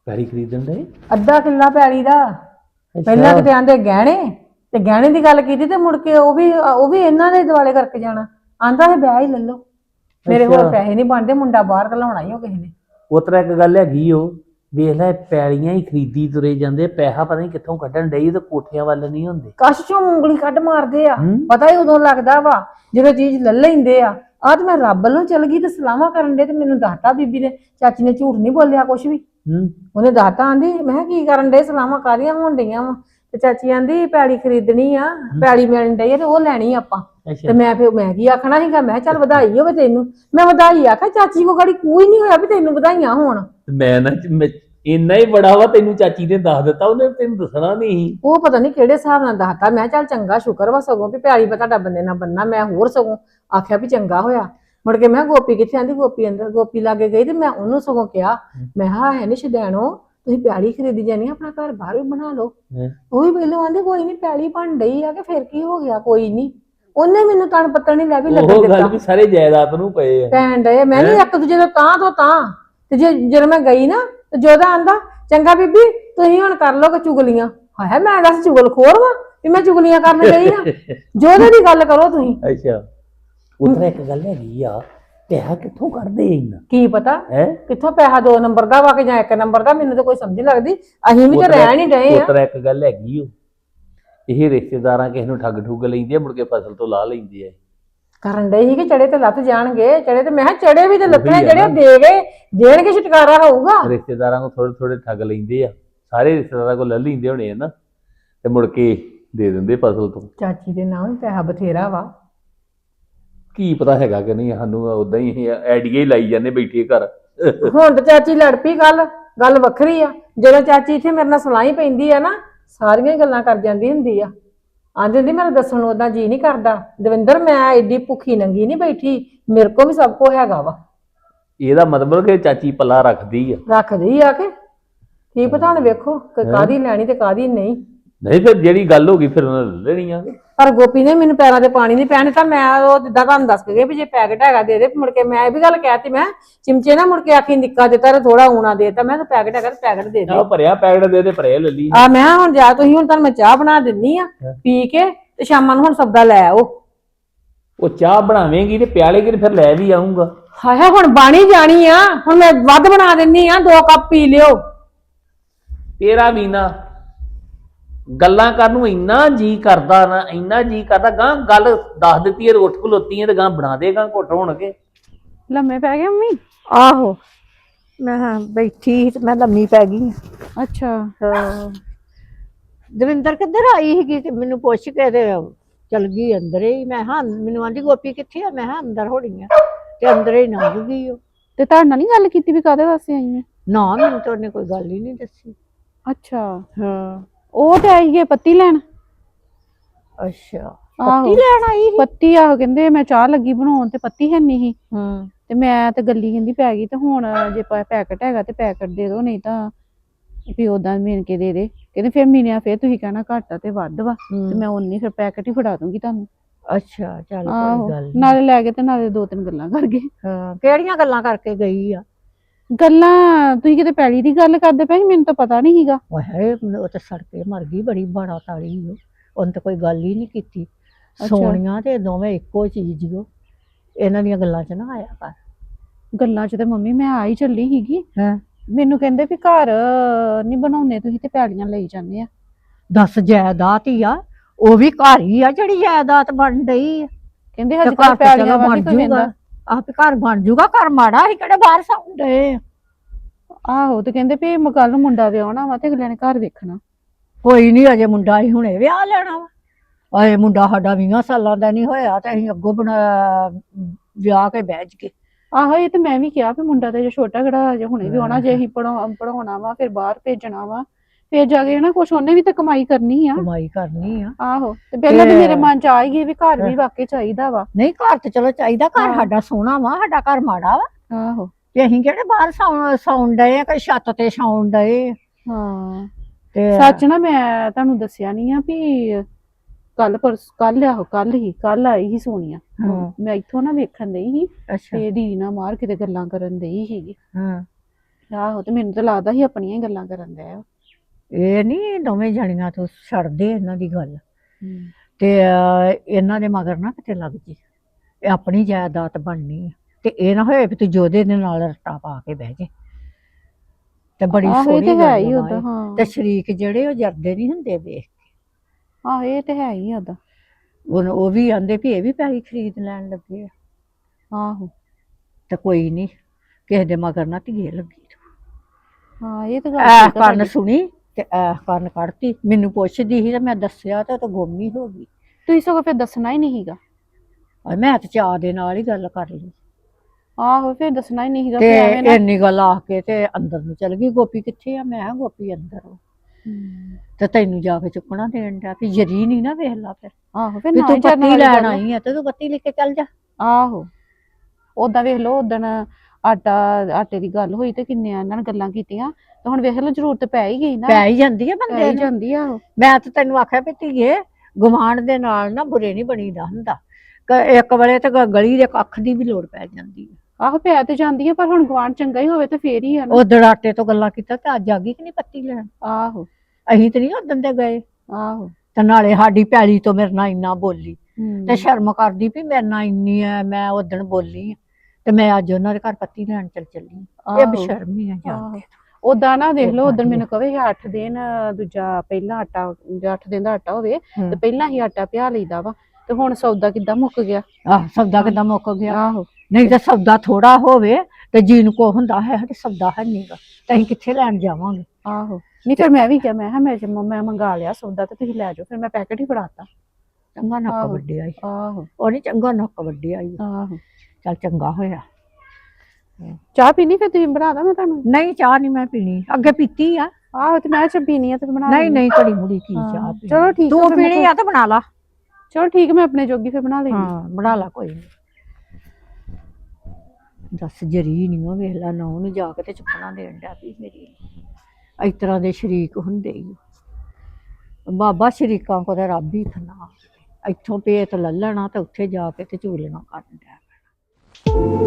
S1: ਪੈਰੀ ਖਰੀਦਣ ਦੇ
S2: ਅੱਧਾ ਕਿੱਲਾ ਪੈੜੀ ਦਾ। ਪਹਿਲਾਂ ਕਿਤੇ ਆਂਦੇ ਗਹਿਣੇ ਤੇ ਗਹਿਣੇ ਦੀ ਗੱਲ ਕੀਤੀ ਤੇ ਮੁੜ ਕੇ ਉਹ ਵੀ ਉਹ ਵੀ ਇਹਨਾਂ ਦੇ ਦਿਵਾਲੇ ਕਰਕੇ ਜਾਣਾ। ਆਂਦਾ ਹੈ ਵਿਆਹ ਹੀ ਲੈ ਲਓ। ਮੇਰੇ ਹੋਰ
S1: ਅੱਛਾ।
S2: ਪੈਸੇ ਨਹੀਂ ਬਣਦੇ ਮੁੰਡਾ ਬਾਹਰ ਘਲਾਉਣਾ ਹੀ ਉਹ ਕਿਸੇ ਨੇ।
S1: ਉਹ ਤਰ੍ਹਾਂ ਇੱਕ ਗੱਲ ਹੈਗੀ ਉਹ ਵੇਖ ਲੈ ਪੈਲੀਆਂ ਹੀ ਖਰੀਦੀ ਤੁਰੇ ਜਾਂਦੇ ਪੈਸਾ ਪਤਾ ਨਹੀਂ ਕਿੱਥੋਂ ਕੱਢਣ ਡਈ ਤੇ ਕੋਠੀਆਂ ਵੱਲ ਨਹੀਂ ਹੁੰਦੇ।
S2: ਕਸ਼ ਚੋਂ ਉਂਗਲੀ ਕੱਢ ਮਾਰਦੇ ਆ
S1: ਹੂੰ।
S2: ਪਤਾ ਹੀ ਉਦੋਂ ਲੱਗਦਾ ਵਾ ਜਦੋਂ ਚੀਜ਼ ਲੈ ਲੈਂਦੇ ਆ। ਆਹ ਤੇ ਮੈਂ ਰੱਬ ਵੱਲੋਂ ਚਲ ਗਈ ਤੇ ਸਲਾਹਾਂ ਕਰਨ ਦੇ ਤੇ ਮੈਨੂੰ ਦੱਸਤਾ ਬੀਬੀ ਨੇ ਚਾਚੀ ਨੇ ਝੂਠ ਨਹੀਂ ਬੋਲਿਆ ਕੁਛ ਵੀ।
S1: ਹੂੰ।
S2: ਉਹਨੇ ਦੱਸਤਾ ਆਂਦੀ ਮੈਂ ਕਿਹਾ ਕੀ ਕਰਨ ਦੇ ਸਲਾਹਾਂ ਕਾਦੀਆਂ ਹੋਣ ਡਈਆਂ ਵਾ? ਤੇ ਚਾਚੀ ਆਂਦੀ ਪੈੜੀ ਖਰੀਦਣੀ ਆ ਪੈੜੀ ਮਿਲਣ ਡਈ ਆ ਤੇ ਉਹ ਲੈਣੀ ਆਪਾਂ। ਤੇ ਮੈਂ ਫਿਰ ਮੈਂ ਕੀ ਆਖਣਾ ਸੀਗਾ ਮੈਂ ਕਿਹਾ ਚੱਲ ਵਧਾਈ ਹੋਵੇ ਤੈਨੂੰ। ਮੈਂ ਵਧਾਈ ਆਖਿਆ ਚਾਚੀ ਕੋ ਗਾੜੀ ਕੋਈ ਨਹੀਂ ਹੋਇਆ ਵੀ ਤੈਨੂੰ ਵਧਾਈਆਂ ਹੋਣ।
S1: ਮੈਂ ਨਾ ਮੈਂ- ਇੰਨਾ ਹੀ ਬੜਾ ਵਾ ਤੈਨੂੰ ਚਾਚੀ ਨੇ ਦੱਸ ਦਿੱਤਾ ਉਹਨੇ ਤੈਨੂੰ ਦੱਸਣਾ ਨਹੀਂ
S2: ਉਹ ਪਤਾ ਨਹੀਂ ਕਿਹੜੇ ਹਿਸਾਬ ਨਾਲ ਦੱਸਤਾ ਮੈਂ ਕਿਹਾ ਚੱਲ ਚੰਗਾ ਸ਼ੁਕਰ ਵਾ ਸਗੋਂ ਵੀ ਪਿਆਰੀ ਪਤਾ ਤੁਹਾਡਾ ਬੰਦੇ ਨਾਲ ਬੰਨਾ ਮੈਂ ਹੋਰ ਸਗੋਂ ਆਖਿਆ ਵੀ ਚੰਗਾ ਹੋਇਆ। ਮੁੜ ਕੇ ਮੈਂ ਕਿਹਾ ਗੋਪੀ ਕਿੱਥੇ ਆਂਦੀ? ਗੋਪੀ ਅੰਦਰ ਗੋਪੀ ਲਾਗੇ ਗਈ ਤੇ ਮੈਂ ਉਹਨੂੰ ਸਗੋਂ ਕਿਹਾ ਮੈਂ ਹਾਂ ਹੈ ਨਹੀਂ ਸ਼ਦੈਣੋ ਤੁਸੀਂ ਪਿਆਲੀ ਖਰੀਦੀ ਜਾਨੀ ਆ, ਆਪਣਾ ਘਰ ਬਾਹਰ ਵੀ ਬਣਾ ਲਓ।
S1: ਹੈਂ।
S2: ਉਹ ਵੀ ਪਹਿਲਾਂ ਆਂਦੀ ਕੋਈ ਨਹੀਂ ਪਿਆਲੀ ਬਣ ਡਈ ਆ ਕਿ ਫਿਰ ਕੀ ਹੋ ਗਿਆ ਕੋਈ ਨਹੀਂ ਉਹਨੇ ਮੈਨੂੰ ਤਣ ਪੱਤਰ ਨਹੀਂ ਲੈ ਵੀ ਲੱਗਣ
S1: ਉਹ ਗੱਲ
S2: ਦਿੱਤਾ।
S1: ਵੀ ਸਾਰੇ ਜਾਇਦਾਦ ਨੂੰ ਪਏ ਆ।
S2: ਪੈਣ ਡਏ ਮੈਂ ਨਹੀਂ ਇੱਕ ਦੂਜੇ ਤੋਂ ਤਾਂ ਤੋਂ ਤਾਂ। ਤੇ ਜੇ ਜਦੋਂ ਮੈਂ ਗਈ ਨਾ ਤੇ ਜੋਦਾ ਆਂਦਾ ਚੰਗਾ ਬੀਬੀ ਤੁਸੀਂ ਹੁਣ ਕਰ ਲਓ ਕਿ ਚੁਗਲੀਆਂ। ਹਾਏ ਮੈਂ ਦੱਸ ਚੁਗਲ ਖੋਰ ਵਾਂ ਵੀ ਮੈਂ ਚੁਗਲੀਆਂ ਕਰਨ ਗਈ ਆ। ਜੋਦੇ ਦੀ ਗੱਲ ਕਰੋ ਤੁਸੀਂ।
S1: ਅੱਛਾ। ਉਤਰਾ ਇੱਕ ਗੱਲ ਹੈਗੀ ਆ ਪੈਸਾ ਕਿੱਥੋਂ ਕੱਢਦੇ ਇੰਨਾ?
S2: ਕੀ ਪਤਾ?
S1: ਹੈ?
S2: ਕਿੱਥੋਂ ਪੈਸਾ ਦੋ ਨੰਬਰ ਦਾ ਵਾ ਕਿ ਜਾਂ ਇੱਕ ਨੰਬਰ ਦਾ? ਮੈਨੂੰ ਤਾਂ ਕੋਈ ਸਮਝ ਨਹੀਂ ਲੱਗਦੀ। ਅਸੀਂ ਵੀ ਤਾਂ ਰਹਿਣ ਹੀ ਡਏ ਆ।
S1: ਉਤਰਾ ਇੱਕ ਗੱਲ ਹੈਗੀ ਓ। ਇਹ ਰਿਸ਼ਤੇਦਾਰਾਂ ਕਿਸੇ ਨੂੰ ਠੱਗ ਠੁੱਗ ਲੈਂਦੇ ਆ ਮੁੜ ਕੇ ਫਸਲ ਤੋਂ ਲਾ ਲੈਂਦੇ ਆ
S2: ਕਰਨ ਡਏ ਸੀ ਕਿ ਚੜੇ ਤੇ ਲੱਥ ਜਾਣਗੇ। ਚੜੇ ਤੇ ਮੈਂ ਕਿਹਾ ਚੜੇ ਵੀ ਤੇ
S1: ਆ
S2: ਜਿਹੜੇ। ਦੇ ਗਏ ਦੇਣਗੇ ਛੁਟਕਾਰਾ ਹੋਊਗਾ।
S1: ਰਿਸ਼ਤੇਦਾਰਾਂ ਕੋ ਥੋੜੇ ਥੋੜੇ ਠੱਗ ਲੈਂਦੇ ਆ। ਸਾਰੇ ਰਿਸ਼ਤੇਦਾਰਾਂ ਕੋ ਲੈ ਲੈਂਦੇ ਹੋਣੇ ਆ ਨਾ। ਤੇ ਮੁੜ ਕੇ ਦੇ ਦਿੰਦੇ ਫਸਲ ਤੋਂ।
S2: ਚਾਚੀ ਦੇ ਨਾਮ ਪੈਸਾ ਬਥੇਰਾ ਵਾ।
S1: ਕੀ ਪਤਾ ਹੈਗਾ ਕਿ ਨਹੀਂ ਸਾਨੂੰ ਉਦਾਂ ਹੀ ਇਹ ਆਈਡੀਆ ਹੀ ਲਾਈ ਜਾਂਦੇ ਬੈਠੇ ਘਰ।
S2: ਹੁਣ ਤਾਂ ਚਾਚੀ ਲੜ ਪਈ ਗੱਲ ਗੱਲ ਵੱਖਰੀ ਆ। ਜਦੋਂ ਚਾਚੀ ਇੱਥੇ ਮੇਰੇ ਨਾਲ ਸੁਲਾਈ ਪੈਂਦੀ ਆ ਨਾ ਸਾਰੀਆਂ ਹੀ ਗੱਲਾਂ ਕਰ ਜਾਂਦੀ ਹੁੰਦੀ ਆ। ਆਂਦੀ ਹੁੰਦੀ ਮੈਨੂੰ ਦੱਸਣ ਨੂੰ ਉਦਾਂ ਜੀ ਨਹੀਂ ਕਰਦਾ। ਦਵਿੰਦਰ ਮੈਂ ਐਡੀ ਭੁੱਖੀ ਨੰਗੀ ਨਹੀਂ ਬੈਠੀ। ਮੇਰੇ ਕੋ ਵੀ ਸਭ ਕੁਝ ਹੈਗਾ ਵਾ।
S1: ਇਹਦਾ ਮਤਲਬ ਕਿ ਚਾਚੀ ਪੱਲਾ ਰੱਖਦੀ ਆ।
S2: ਰੱਖਦੀ ਆ ਕਿ? ਕੀ ਪਤਾ ਹੁਣ ਵੇਖੋ ਕਿ ਕਾਦੀ ਲੈਣੀ ਤੇ ਕਾਦੀ ਨਹੀਂ।
S1: ਨਹੀਂ ਫਿਰ ਜਿਹੜੀ ਗੱਲ ਹੋ ਗਈ ਫਿਰ ਉਹਨਾਂ ਨੇ ਲੈਣੀ ਆ।
S2: ਪਰ ਗੋਪੀ ਨੇ ਮੈਨੂੰ ਪੈਰਾਂ ਤੇ ਪਾਣੀ ਨਹੀਂ ਪੈਣ ਦਿੱਤਾ ਮੈਂ ਉਹ ਜਿੱਦਾਂ ਤੁਹਾਨੂੰ ਦੱਸ ਕੇ ਗਏ ਵੀ ਜੇ ਪੈਕਟ ਹੈਗਾ ਦੇ ਦੇ ਮੁੜ ਕੇ ਮੈਂ ਇਹ ਵੀ ਗੱਲ ਕਹਿਤੀ ਮੈਂ ਚਿਮਚੇ ਨਾ ਮੁੜ ਕੇ ਆਖੀ ਨਿੱਕਾ ਦਿੱਤਾ ਤੇ ਥੋੜਾ ਊਣਾ ਦੇਤਾ ਮੈਂ ਤਾਂ ਪੈਕਟ ਹੈਗਾ ਤੇ ਪੈਕਟ ਦੇ ਦੇ।
S1: ਆ ਭਰਿਆ ਪੈਕਟ ਦੇ ਦੇ ਭਰੇ ਲੈ ਲਈ।
S2: ਆ ਮੈਂ ਕਿਹਾ ਹੁਣ ਜਾ ਤੁਸੀਂ ਹੁਣ ਤੁਹਾਨੂੰ ਮੈਂ ਚਾਹ ਬਣਾ ਦਿੰਨੀ ਆ ਪੀ ਕੇ ਤੇ ਸ਼ਾਮਾਂ ਨੂੰ ਹੁਣ ਸਬਦਾ ਲੈ ਆਓ।
S1: ਉਹ ਚਾਹ ਬਣਾਵੇਂਗੀ ਤੇ ਪਿਆਲੇਗੀ ਤੇ ਫਿਰ ਲੈ ਵੀ ਆਉਂਗਾ
S2: ਹਾਏ ਹਾਏ ਹੁਣ ਬਾਣੀ ਜਾਣੀ ਆ ਹੁਣ ਮੈਂ ਵੱਧ ਬਣਾ ਦਿੰਨੀ ਆ ਦੋ ਕੱਪ ਪੀ ਲਿਓ।
S1: ਤੇਰਾ ਵੀ ਨਾ। ਗੱਲਾਂ ਕਰਨ ਨੂੰ ਇੰਨਾ ਜੀ ਕਰਦਾ ਨਾ ਇੰਨਾ ਜੀ ਕਰਦਾ ਗਾਂ ਗੱਲ ਦੱਸ ਦਿੱਤੀ ਹੈ ਉੱਠ ਖਲੋਤੀ ਹੈ ਤੇ ਗਾਂ ਬਣਾ ਦੇਗਾ ਘੁੱਟ ਹੋਣਗੇ।
S5: ਲੰਮੇ ਪੈ ਗਏ ਮੰਮੀ?
S4: ਆਹੋ ਮੈਂ ਹਾਂ ਬੈਠੀ ਤੇ ਮੈਂ ਲੰਮੀ ਪੈ ਗਈ
S5: ਅੱਛਾ।
S4: ਹਾਂ। ਦਵਿੰਦਰ ਕਿੱਧਰ ਆਈ ਸੀਗੀ ਤੇ ਮੈਨੂੰ ਪੁੱਛ ਕੇ ਤੇ ਚਲ ਗਈ ਅੰਦਰੇ ਹੀ। ਮੈਂ ਹਾਂ ਮੈਨੂੰ ਆਂਦੀ ਗੋਪੀ ਕਿੱਥੇ ਆ? ਮੈਂ ਹਾਂ ਅੰਦਰ ਹੋਣੀ ਆ। ਤੇ ਅੰਦਰੇ ਹੀ ਲੰਘ ਗਈ ਉਹ।
S5: ਤੇ ਤੁਹਾਡੇ ਨਾਲ ਨਹੀਂ ਗੱਲ ਕੀਤੀ ਵੀ ਕਾਦੇ ਵਾਸਤੇ ਆਈ ਮੈਂ?
S4: ਨਾ ਮੈਨੂੰ ਤਾਂ ਉਹਨੇ ਕੋਈ ਗੱਲ ਹੀ ਨਹੀਂ ਦੱਸੀ।
S5: ਅੱਛਾ।
S4: ਹਾਂ।
S5: ਉਹ ਤੇ ਆਈ ਹੈ ਪੱਤੀ ਲੈਣ।
S4: ਅੱਛਾ। ਪੱਤੀ ਲੈਣ ਆਈ ਸੀ?
S5: ਪੱਤੀ ਆਹ ਕਹਿੰਦੇ ਮੈਂ ਚਾਹ ਲੱਗੀ ਬਣਾਉਣ ਤੇ ਪੱਤੀ ਹੈ ਨਹੀਂ
S4: ਹਾਂ।
S5: ਤੇ ਮੈਂ ਤੇ ਗੱਲੀ ਕਹਿੰਦੀ ਪੈ ਗਈ ਤੇ ਹੁਣ ਜੇ ਪੈਕਟ ਹੈਗਾ ਤੇ ਪੈਕਟ ਦੇ ਦਿਓ ਨਹੀਂ ਤਾਂ ਵੀ ਉਦਾਂ ਮਿਣ ਕੇ ਦੇ ਦੇ। ਕਹਿੰਦੇ ਫਿਰ ਮਹੀਨਿਆਂ ਫਿਰ ਤੁਸੀਂ ਕਹਿਣਾ ਘੱਟ ਆ ਤੇ ਵੱਧ ਵਾ। ਤੇ ਮੈਂ ਉਨੀ ਫਿਰ ਪੈਕਟ ਹੀ ਫੜਾ ਦੂੰਗੀ ਤੁਹਾਨੂੰ।
S4: ਅੱਛਾ ਚੱਲ ਕੋਈ ਗੱਲ।
S5: ਨਾਲੇ ਲੈ ਕੇ ਤੇ ਨਾਲੇ ਦੋ ਤਿੰਨ ਗੱਲਾਂ ਕਰ ਗਏ
S4: ਹਾਂ ਕਿਹੜੀਆਂ ਗੱਲਾਂ ਕਰਕੇ ਗਈ ਆ?
S5: ਗੱਲਾਂ ਤੁਸੀਂ ਕਿਤੇ ਪੈਲੀ ਦੀ ਗੱਲ ਕਰਦੇ ਪਏ ਸੀ, ਮੈਨੂੰ ਤਾਂ ਪਤਾ ਨਹੀਂ ਸੀਗਾ।
S4: ਉਹ ਹੈ ਉਹ ਤਾਂ ਸੜਕੇ ਮਰ ਗਈ ਬੜੀ ਬੜਾ ਤਾੜੀ ਉਹ। ਉਹਨੇ ਤਾਂ ਕੋਈ ਗੱਲ ਹੀ ਨਹੀਂ ਕੀਤੀ। ਸੋਨੀਆਂ ਤੇ ਦੋਵੇਂ ਇੱਕੋ ਚੀਜ਼ ਉਹ। ਇਹਨਾਂ ਦੀਆਂ ਗੱਲਾਂ 'ਚ ਨਾ ਆਇਆ ਕਰ।
S5: ਗੱਲਾਂ 'ਚ ਤੇ ਮੰਮੀ ਮੈਂ ਆ ਹੀ ਚੱਲੀ ਸੀਗੀ।
S4: ਹੈਂ?
S5: ਮੈਨੂੰ ਕਹਿੰਦੇ ਵੀ ਘਰ ਨਹੀਂ ਬਣਾਉਂਦੇ ਤੁਸੀਂ ਤੇ ਪੈਲੀਆਂ ਲਈ ਜਾਂਦੇ ਆ।
S4: ਦਸ ਜਾਇਦਾਦ ਹੀ ਆ। ਉਹ ਵੀ ਘਰ ਹੀ ਆ ਜਿਹੜੀ ਜਾਇਦਾਦ ਬਣ ਰਹੀ ਆ।
S5: ਕਹਿੰਦੇ
S4: ਤੇ
S5: ਅੱਜ
S4: ਘਰ
S5: ਕੱਲ
S4: ਤੇ
S5: ਪੈਲੀਆਂ
S4: ਚਲੋ
S5: ਵਾਲੀ
S4: ਬਣ
S5: ਕੋਈ
S4: ਜੂਗਾ।
S5: ਵੇਂਦਾ।
S4: ਆਪ ਘਰ ਬਣ ਜੂਗਾ ਘਰ ਮਾੜਾ ਸੀ ਕਿਹੜੇ ਬਾਹਰ ਸੌਂਦੇ
S5: ਆਹੋ ਤੇ ਕਹਿੰਦੇ ਵੀ ਕੱਲ ਨੂੰ ਮੁੰਡਾ ਵਿਆਹਣਾ ਵਾ ਤੇ ਅਗਲੇ ਨੇ ਘਰ ਵੇਖਣਾ।
S4: ਕੋਈ ਨਹੀਂ ਅਜੇ ਮੁੰਡਾ ਹੀ ਹੁਣੇ ਵਿਆਹ ਲੈਣਾ ਵਾ। ਅਜੇ ਮੁੰਡਾ ਸਾਡਾ 20 ਸਾਲਾਂ ਦਾ ਨਹੀਂ ਹੋਇਆ ਤੇ ਅਸੀਂ ਅੱਗੋਂ ਬਣਾ ਵਿਆਹ ਕੇ ਬਹਿ ਕੇ
S5: ਆਹੋ ਇਹ ਤੇ ਮੈਂ ਵੀ ਕਿਹਾ ਵੀ ਮੁੰਡਾ ਤੇ ਜੇ ਛੋਟਾ ਕਿਹੜਾ ਜੇ ਹੁਣੇ ਵੀ ਆਉਣਾ ਜੇ ਅਸੀਂ ਪੜ੍ਹਾਉਣਾ ਵਾ ਫਿਰ ਬਾਹਰ ਭੇਜਣਾ ਵਾ। ਫਿਰ ਜਾ ਕੇ ਨਾ ਕੁਛ ਉਹਨੇ ਵੀ ਤਾਂ ਕਮਾਈ ਕਰਨੀ ਆ।
S4: ਕਮਾਈ ਕਰਨੀ ਆ।
S5: ਆਹੋ ਤੇ ਪਹਿਲਾਂ ਵੀ
S4: ਤੇ-
S5: ਮੇਰੇ ਮਨ ਚ ਆ ਹੀ ਗਈ ਵੀ ਘਰ ਵੀ ਵਾਕਈ ਚਾਹੀਦਾ ਵਾ।
S4: ਨਹੀਂ ਘਰ ਤੇ ਚਲੋ ਚਾਹੀਦਾ ਘਰ
S5: ਹਾਂ।
S4: ਸਾਡਾ ਸੋਹਣਾ ਵਾ ਸਾਡਾ ਘਰ ਮਾੜਾ ਵਾ।
S5: ਆਹੋ।
S4: ਤੇ ਅਸੀਂ ਕਿਹੜੇ ਬਾਹਰ ਸੌਣ ਡਏ ਆ ਕੋਈ ਛੱਤ ਤੇ ਸੌਣ ਡਏ ਆ।
S5: ਹਾਂ।
S4: ਤੇ
S5: ਸੱਚ ਨਾ ਮੈਂ ਤੁਹਾਨੂੰ ਦੱਸਿਆ ਨਹੀਂ ਆ ਵੀ ਕੱਲ ਪਰਸ ਕੱਲ ਆਹੋ ਕੱਲ ਹੀ ਕੱਲ ਆਈ ਸੀ ਸੋਨੀਆ।
S4: ਹਾਂ।
S5: ਮੈਂ ਇੱਥੋਂ ਨਾ ਵੇਖਣ ਦਈ ਸੀ ਤੇ ਦੀਦੀ ਨਾਲ ਮਾਰ ਕਿਤੇ ਗੱਲਾਂ ਕਰਨ ਦਈ ਸੀਗੀ।
S4: ਹਾਂ।
S5: ਆਹੋ ਤੇ ਮੈਨੂੰ ਤਾਂ ਲੱਗਦਾ ਸੀ ਆਪਣੀਆਂ ਹੀ ਗੱਲਾਂ ਕਰਨ ਦਾ
S4: ਇਹ ਨਹੀਂ ਦੋਵੇਂ ਜਣੀਆਂ ਤੋਂ ਛੱਡਦੇ ਇਹਨਾਂ ਦੀ ਗੱਲ। ਤੇ ਅਹ, ਇਹਨਾਂ ਦੇ ਮਗਰ ਨਾ ਕਿਤੇ ਲੱਗ ਜੀ। ਇਹ ਆਪਣੀ ਜਾਇਦਾਦ ਬਣਨੀ ਆ। ਤੇ ਇਹ ਨਾ ਹੋਏ ਵੀ ਤੂੰ ਜੋਦੇ ਦੇ ਨਾਲ ਰੱਟਾ ਪਾ ਕੇ ਬਹਿ ਜੇ। ਤੇ ਬੜੀ
S5: ਆਹੋ ਇਹ
S4: ਸੋਹਣੀ
S5: ਤੇ ਹੈ
S4: ਗੱਲ
S5: ਹੀ
S4: ਵਾ
S5: ਉਹਦਾ
S4: ਇਹ।
S5: ਹਾਂ।
S4: ਤੇ ਸ਼ਰੀਕ ਜਿਹੜੇ ਉਹ ਜਰਦੇ ਨਹੀਂ ਹੁੰਦੇ ਵੇਖ
S5: ਆਹੋ ਇਹ ਤੇ ਹੈ ਹੀ ਉਹਦਾ।
S4: ਉਹ ਉਹ ਵੀ ਆਂਦੇ ਵੀ ਇਹ ਵੀ ਪੈਲੀ ਖਰੀਦ ਲੈਣ ਲੱਗੇ ਆ।
S5: ਆਹੋ।
S4: ਤੇ ਕੋਈ ਨਹੀਂ ਕਿਸੇ ਦੇ ਮਗਰ ਨਾ ਧੀਏ ਲੱਗੀ ਤੂੰ।
S5: ਹਾਂ ਇਹ ਤਾਂ ਗੱਲ
S4: ਐ
S5: ਠੀਕ ਆ
S4: ਕੰਨ
S5: ਤੁਹਾਡੀ।
S4: ਸੁਣੀ। ਤੇ ਐ ਕੰਨ ਕੱਢਤੀ ਮੈਨੂੰ ਪੁੱਛਦੀ ਸੀ ਤੇ ਮੈਂ ਦੱਸਿਆ ਤੇ ਉਹ ਤਾਂ ਗੁੰਮ ਹੀ ਹੋ ਗਈ।
S5: ਤੁਸੀਂ ਸਗੋਂ ਫਿਰ ਦੱਸਣਾ ਹੀ ਨਹੀਂ ਸੀਗਾ।
S4: ਆ ਮੈਂ ਤੇ ਚਾਹ ਦੇ ਨਾਲ ਹੀ ਗੱਲ ਕਰ ਲਈ।
S5: ਆਹੋ ਫਿਰ ਦੱਸਣਾ ਹੀ ਨਹੀਂ ਸੀਗਾ
S4: ਤੇ
S5: ਫਿਰ ਐਵੇਂ ਨਾ
S4: ਇੰਨੀ ਗੱਲ ਆਖ ਕੇ ਤੇ ਅੰਦਰ ਨੂੰ ਚਲ ਗਈ। ਗੋਪੀ ਕਿੱਥੇ ਆ? ਮੈਂ ਕਿਹਾ ਗੋਪੀ ਅੰਦਰ ਆ।
S5: ਹਮ,
S4: ਤੇ ਤੈਨੂੰ ਜਾ ਕੇ ਚੁੱਕਣਾ ਦੇਣ ਦਾ ਵੀ ਜਰੀ ਨਹੀਂ ਨਾ ਵੇਖ ਲਾ ਫਿਰ।
S5: ਆਹੋ ਫਿਰ
S4: ਵੀ
S5: ਨਾ
S4: ਤੂੰ
S5: ਹੀ ਵਾਲੀ
S4: ਲੈਣ
S5: ਗੱਲ ਆ।
S4: ਆਈ ਆ ਤੇ ਤੂੰ ਪੱਤੀ ਲੈ ਕੇ ਚੱਲ ਜਾ।
S5: ਆਹੋ। ਉਦਾਂ ਵੇਖ ਲਓ ਉਦਣ ਆਟਾ ਆਟੇ ਦੀ ਗੱਲ ਹੋਈ ਤੇ ਕਿੰਨੇ ਇਹਨਾਂ ਨੇ ਗੱਲਾਂ ਕੀਤੀਆਂ ਤੇ ਹੁਣ ਵੇਖ ਲਓ ਜ਼ਰੂਰਤ ਪੈ ਹੀ ਗਈ ਨਾ।
S4: ਪੈ ਹੀ ਜਾਂਦੀ ਆ
S5: ਪੈ
S4: ਬੰਦੇ
S5: ਹੀ
S4: ਨੂੰ।
S5: ਜਾਂਦੀ ਆ ਉਹ।
S4: ਮੈਂ ਤਾਂ ਤੈਨੂੰ ਆਖਿਆ ਵੀ ਧੀਏ ਗੁਆਂਢ ਦੇ ਨਾਲ ਨਾ ਬੁਰੇ ਨਹੀਂ ਬਣੀਦਾ ਹੁੰਦਾ। ਕ- ਇੱਕ ਵੇਲੇ ਤੇ ਗ- ਗਲੀ ਦੇ ਕੱਖ ਦੀ ਵੀ ਲੋੜ ਪੈ ਜਾਂਦੀ ਆ।
S5: ਆਹੋ ਪੈ ਤੇ ਜਾਂਦੀ ਆ ਪਰ ਹੁਣ ਗਵਾਂਢ ਚੰਗਾ ਹੀ ਹੋਵੇ ਤੇ ਫੇਰ ਹੀ ਆ ਨਾ।
S4: ਉਹ ਦੜਾਟੇ ਤੋਂ ਗੱਲਾਂ ਕੀਤਾ ਤੇ ਅੱਜ ਆ ਗਈ ਕਿ ਨਹੀਂ ਪੱਤੀ ਲੈਣ?
S5: ਆਹੋ।
S4: ਅਸੀਂ ਤੇ ਨਹੀਂ ਉਦੋਂ ਦੇ ਗਏ।
S5: ਆਹੋ।
S4: ਤੇ ਨਾਲੇ ਸਾਡੀ ਪੈਲੀ ਤੋਂ ਮੇਰੇ ਨਾਲ ਇੰਨਾ ਬੋਲੀ।
S5: ਹਮ,
S4: ਤੇ ਸ਼ਰਮ ਕਰਦੀ ਵੀ ਮੇਰੇ ਨਾਲ ਇੰਨੀ ਐ ਮੈਂ ਉਦੋਂ ਬੋਲੀ ਆ। ਤੇ ਮੈਂ ਅੱਜ ਉਹਨਾਂ ਦੇ ਘਰ ਪੱਤੀ ਲੈਣ ਚੱਲ ਚੱਲੀ ਇਹ
S5: ਆਹੋ।
S4: ਬਸ਼ਰਮੀ ਆ ਜਾਂਦੇ।
S5: ਉਦਾਂ ਨਾ ਦੇਖ ਲਓ
S4: ਹੀ ਆ।
S5: ਮੈਨੂੰ ਕਵੇ 8 ਦਿਨ ਦੂਜਾ ਪਹਿਲਾਂ ਆਟਾ ਜਾਂ 8 ਦਿਨ ਦਾ ਆਟਾ ਹੋਵੇ। ਤੇ ਪਹਿਲਾਂ ਹੀ ਆਟਾ ਪਿਆ ਲਈਦਾ ਵਾ ਤੇ ਹੁਣ ਸੌਦਾ ਕਿੱਦਾਂ ਮੁੱਕ ਗਿਆ?
S4: ਆਹ ਸੌਦਾ ਕਿਦਾਂ ਮੁੱਕ ਗਿਆ?
S5: ਆਹੋ।
S4: ਨਹੀਂ ਤਾਂ ਸੌਦਾ ਥੋੜਾ ਹੋਵੇ ਤੇ ਜੀ ਨੂੰ ਕੋ ਹੁੰਦਾ ਹੈ ਤੇ ਸੌਦਾ ਹੈ ਨਹੀਂਗਾ ਤੇ ਅਸੀਂ ਕਿੱਥੇ ਲੈਣ ਜਾਵਾਂਗੇ?
S5: ਆਹੋ। ਨਹੀਂ ਫਿਰ ਮੈਂ ਵੀ ਕਿਹਾ ਮੈਂ ਕਿਹਾ ਮੈਂ ਜੇ ਮੈਂ ਮੰਗਾ ਲਿਆ ਸੌਦਾ ਤੇ ਤੁਸੀਂ ਲੈ ਜਾਓ ਫਿਰ ਮੈਂ ਪੈਕਟ ਹੀ ਫੜਾਤਾ।
S4: ਚੰਗਾ ਨੱਕ
S5: ਆਹੋ।
S4: ਵੱਡਿਆ ਈ।
S5: ਆਹੋ।
S4: ਉਹ ਨਹੀਂ ਚੰਗਾ ਨੱਕ ਵੱਡਿਆ ਈ।
S5: ਆਹੋ।
S4: ਚੱਲ ਚੰਗਾ ਹੋਇਆ।
S5: ਚਾਹ ਪੀਣੀ ਫਿਰ ਤੁਸੀਂ ਬਣਾ ਦਾਂ ਮੈਂ ਤੁਹਾਨੂੰ?
S4: ਨਹੀਂ ਚਾਹ ਨਹੀਂ ਮੈਂ ਪੀਣੀ। ਅੱਗੇ ਪੀਤੀ ਆ।
S5: ਆਹੋ ਤੇ ਮੈਂ ਚਾਹ ਪੀਣੀ ਆ ਤੇ ਬਣਾ
S4: ਨਹੀਂ। ਨਹੀਂ ਘੜੀ ਮੁੜੀ ਕੀ ਚਾਹ ਪੀਣੀ।
S5: ਚਲੋ ਠੀਕ
S4: ਤੂੰ ਪੀਣੀ ਆ ਤਾਂ ਬਣਾ ਲਾ।
S5: ਚਲੋ ਠੀਕ ਮੈਂ ਆਪਣੇ ਜੋਗੀ ਫਿਰ ਬਣਾ ਲੈਂਦੀ।
S4: ਹਾਂ ਬਣਾ ਲਾ ਕੋਈ ਨਹੀਂ ਦੱਸ ਜਰੀ ਨਹੀਂ ਉਹ ਵੇਖ ਲਾ ਨਾ ਉਹਨੂੰ ਜਾ ਕੇ ਤੇ ਚੁੱਪਣਾ ਦੇਣ ਡਿਆ ਵੀ ਮੇਰੀ। ਇਸ ਤਰ੍ਹਾਂ ਦੇ ਸ਼ਰੀਕ ਹੁੰਦੇ ਹੀ ਬਾਬਾ ਸ਼ਰੀਕਾਂ ਕੋ ਤੇ ਰੱਬ ਹੀ ਖਨਾ ਇੱਥੋਂ ਪੇਤ ਲੈ ਲੈਣਾ ਤੇ ਉੱਥੇ ਜਾ ਕੇ ਤੇ ਝੂਲਣਾ ਕਰਨ ਡਿਆ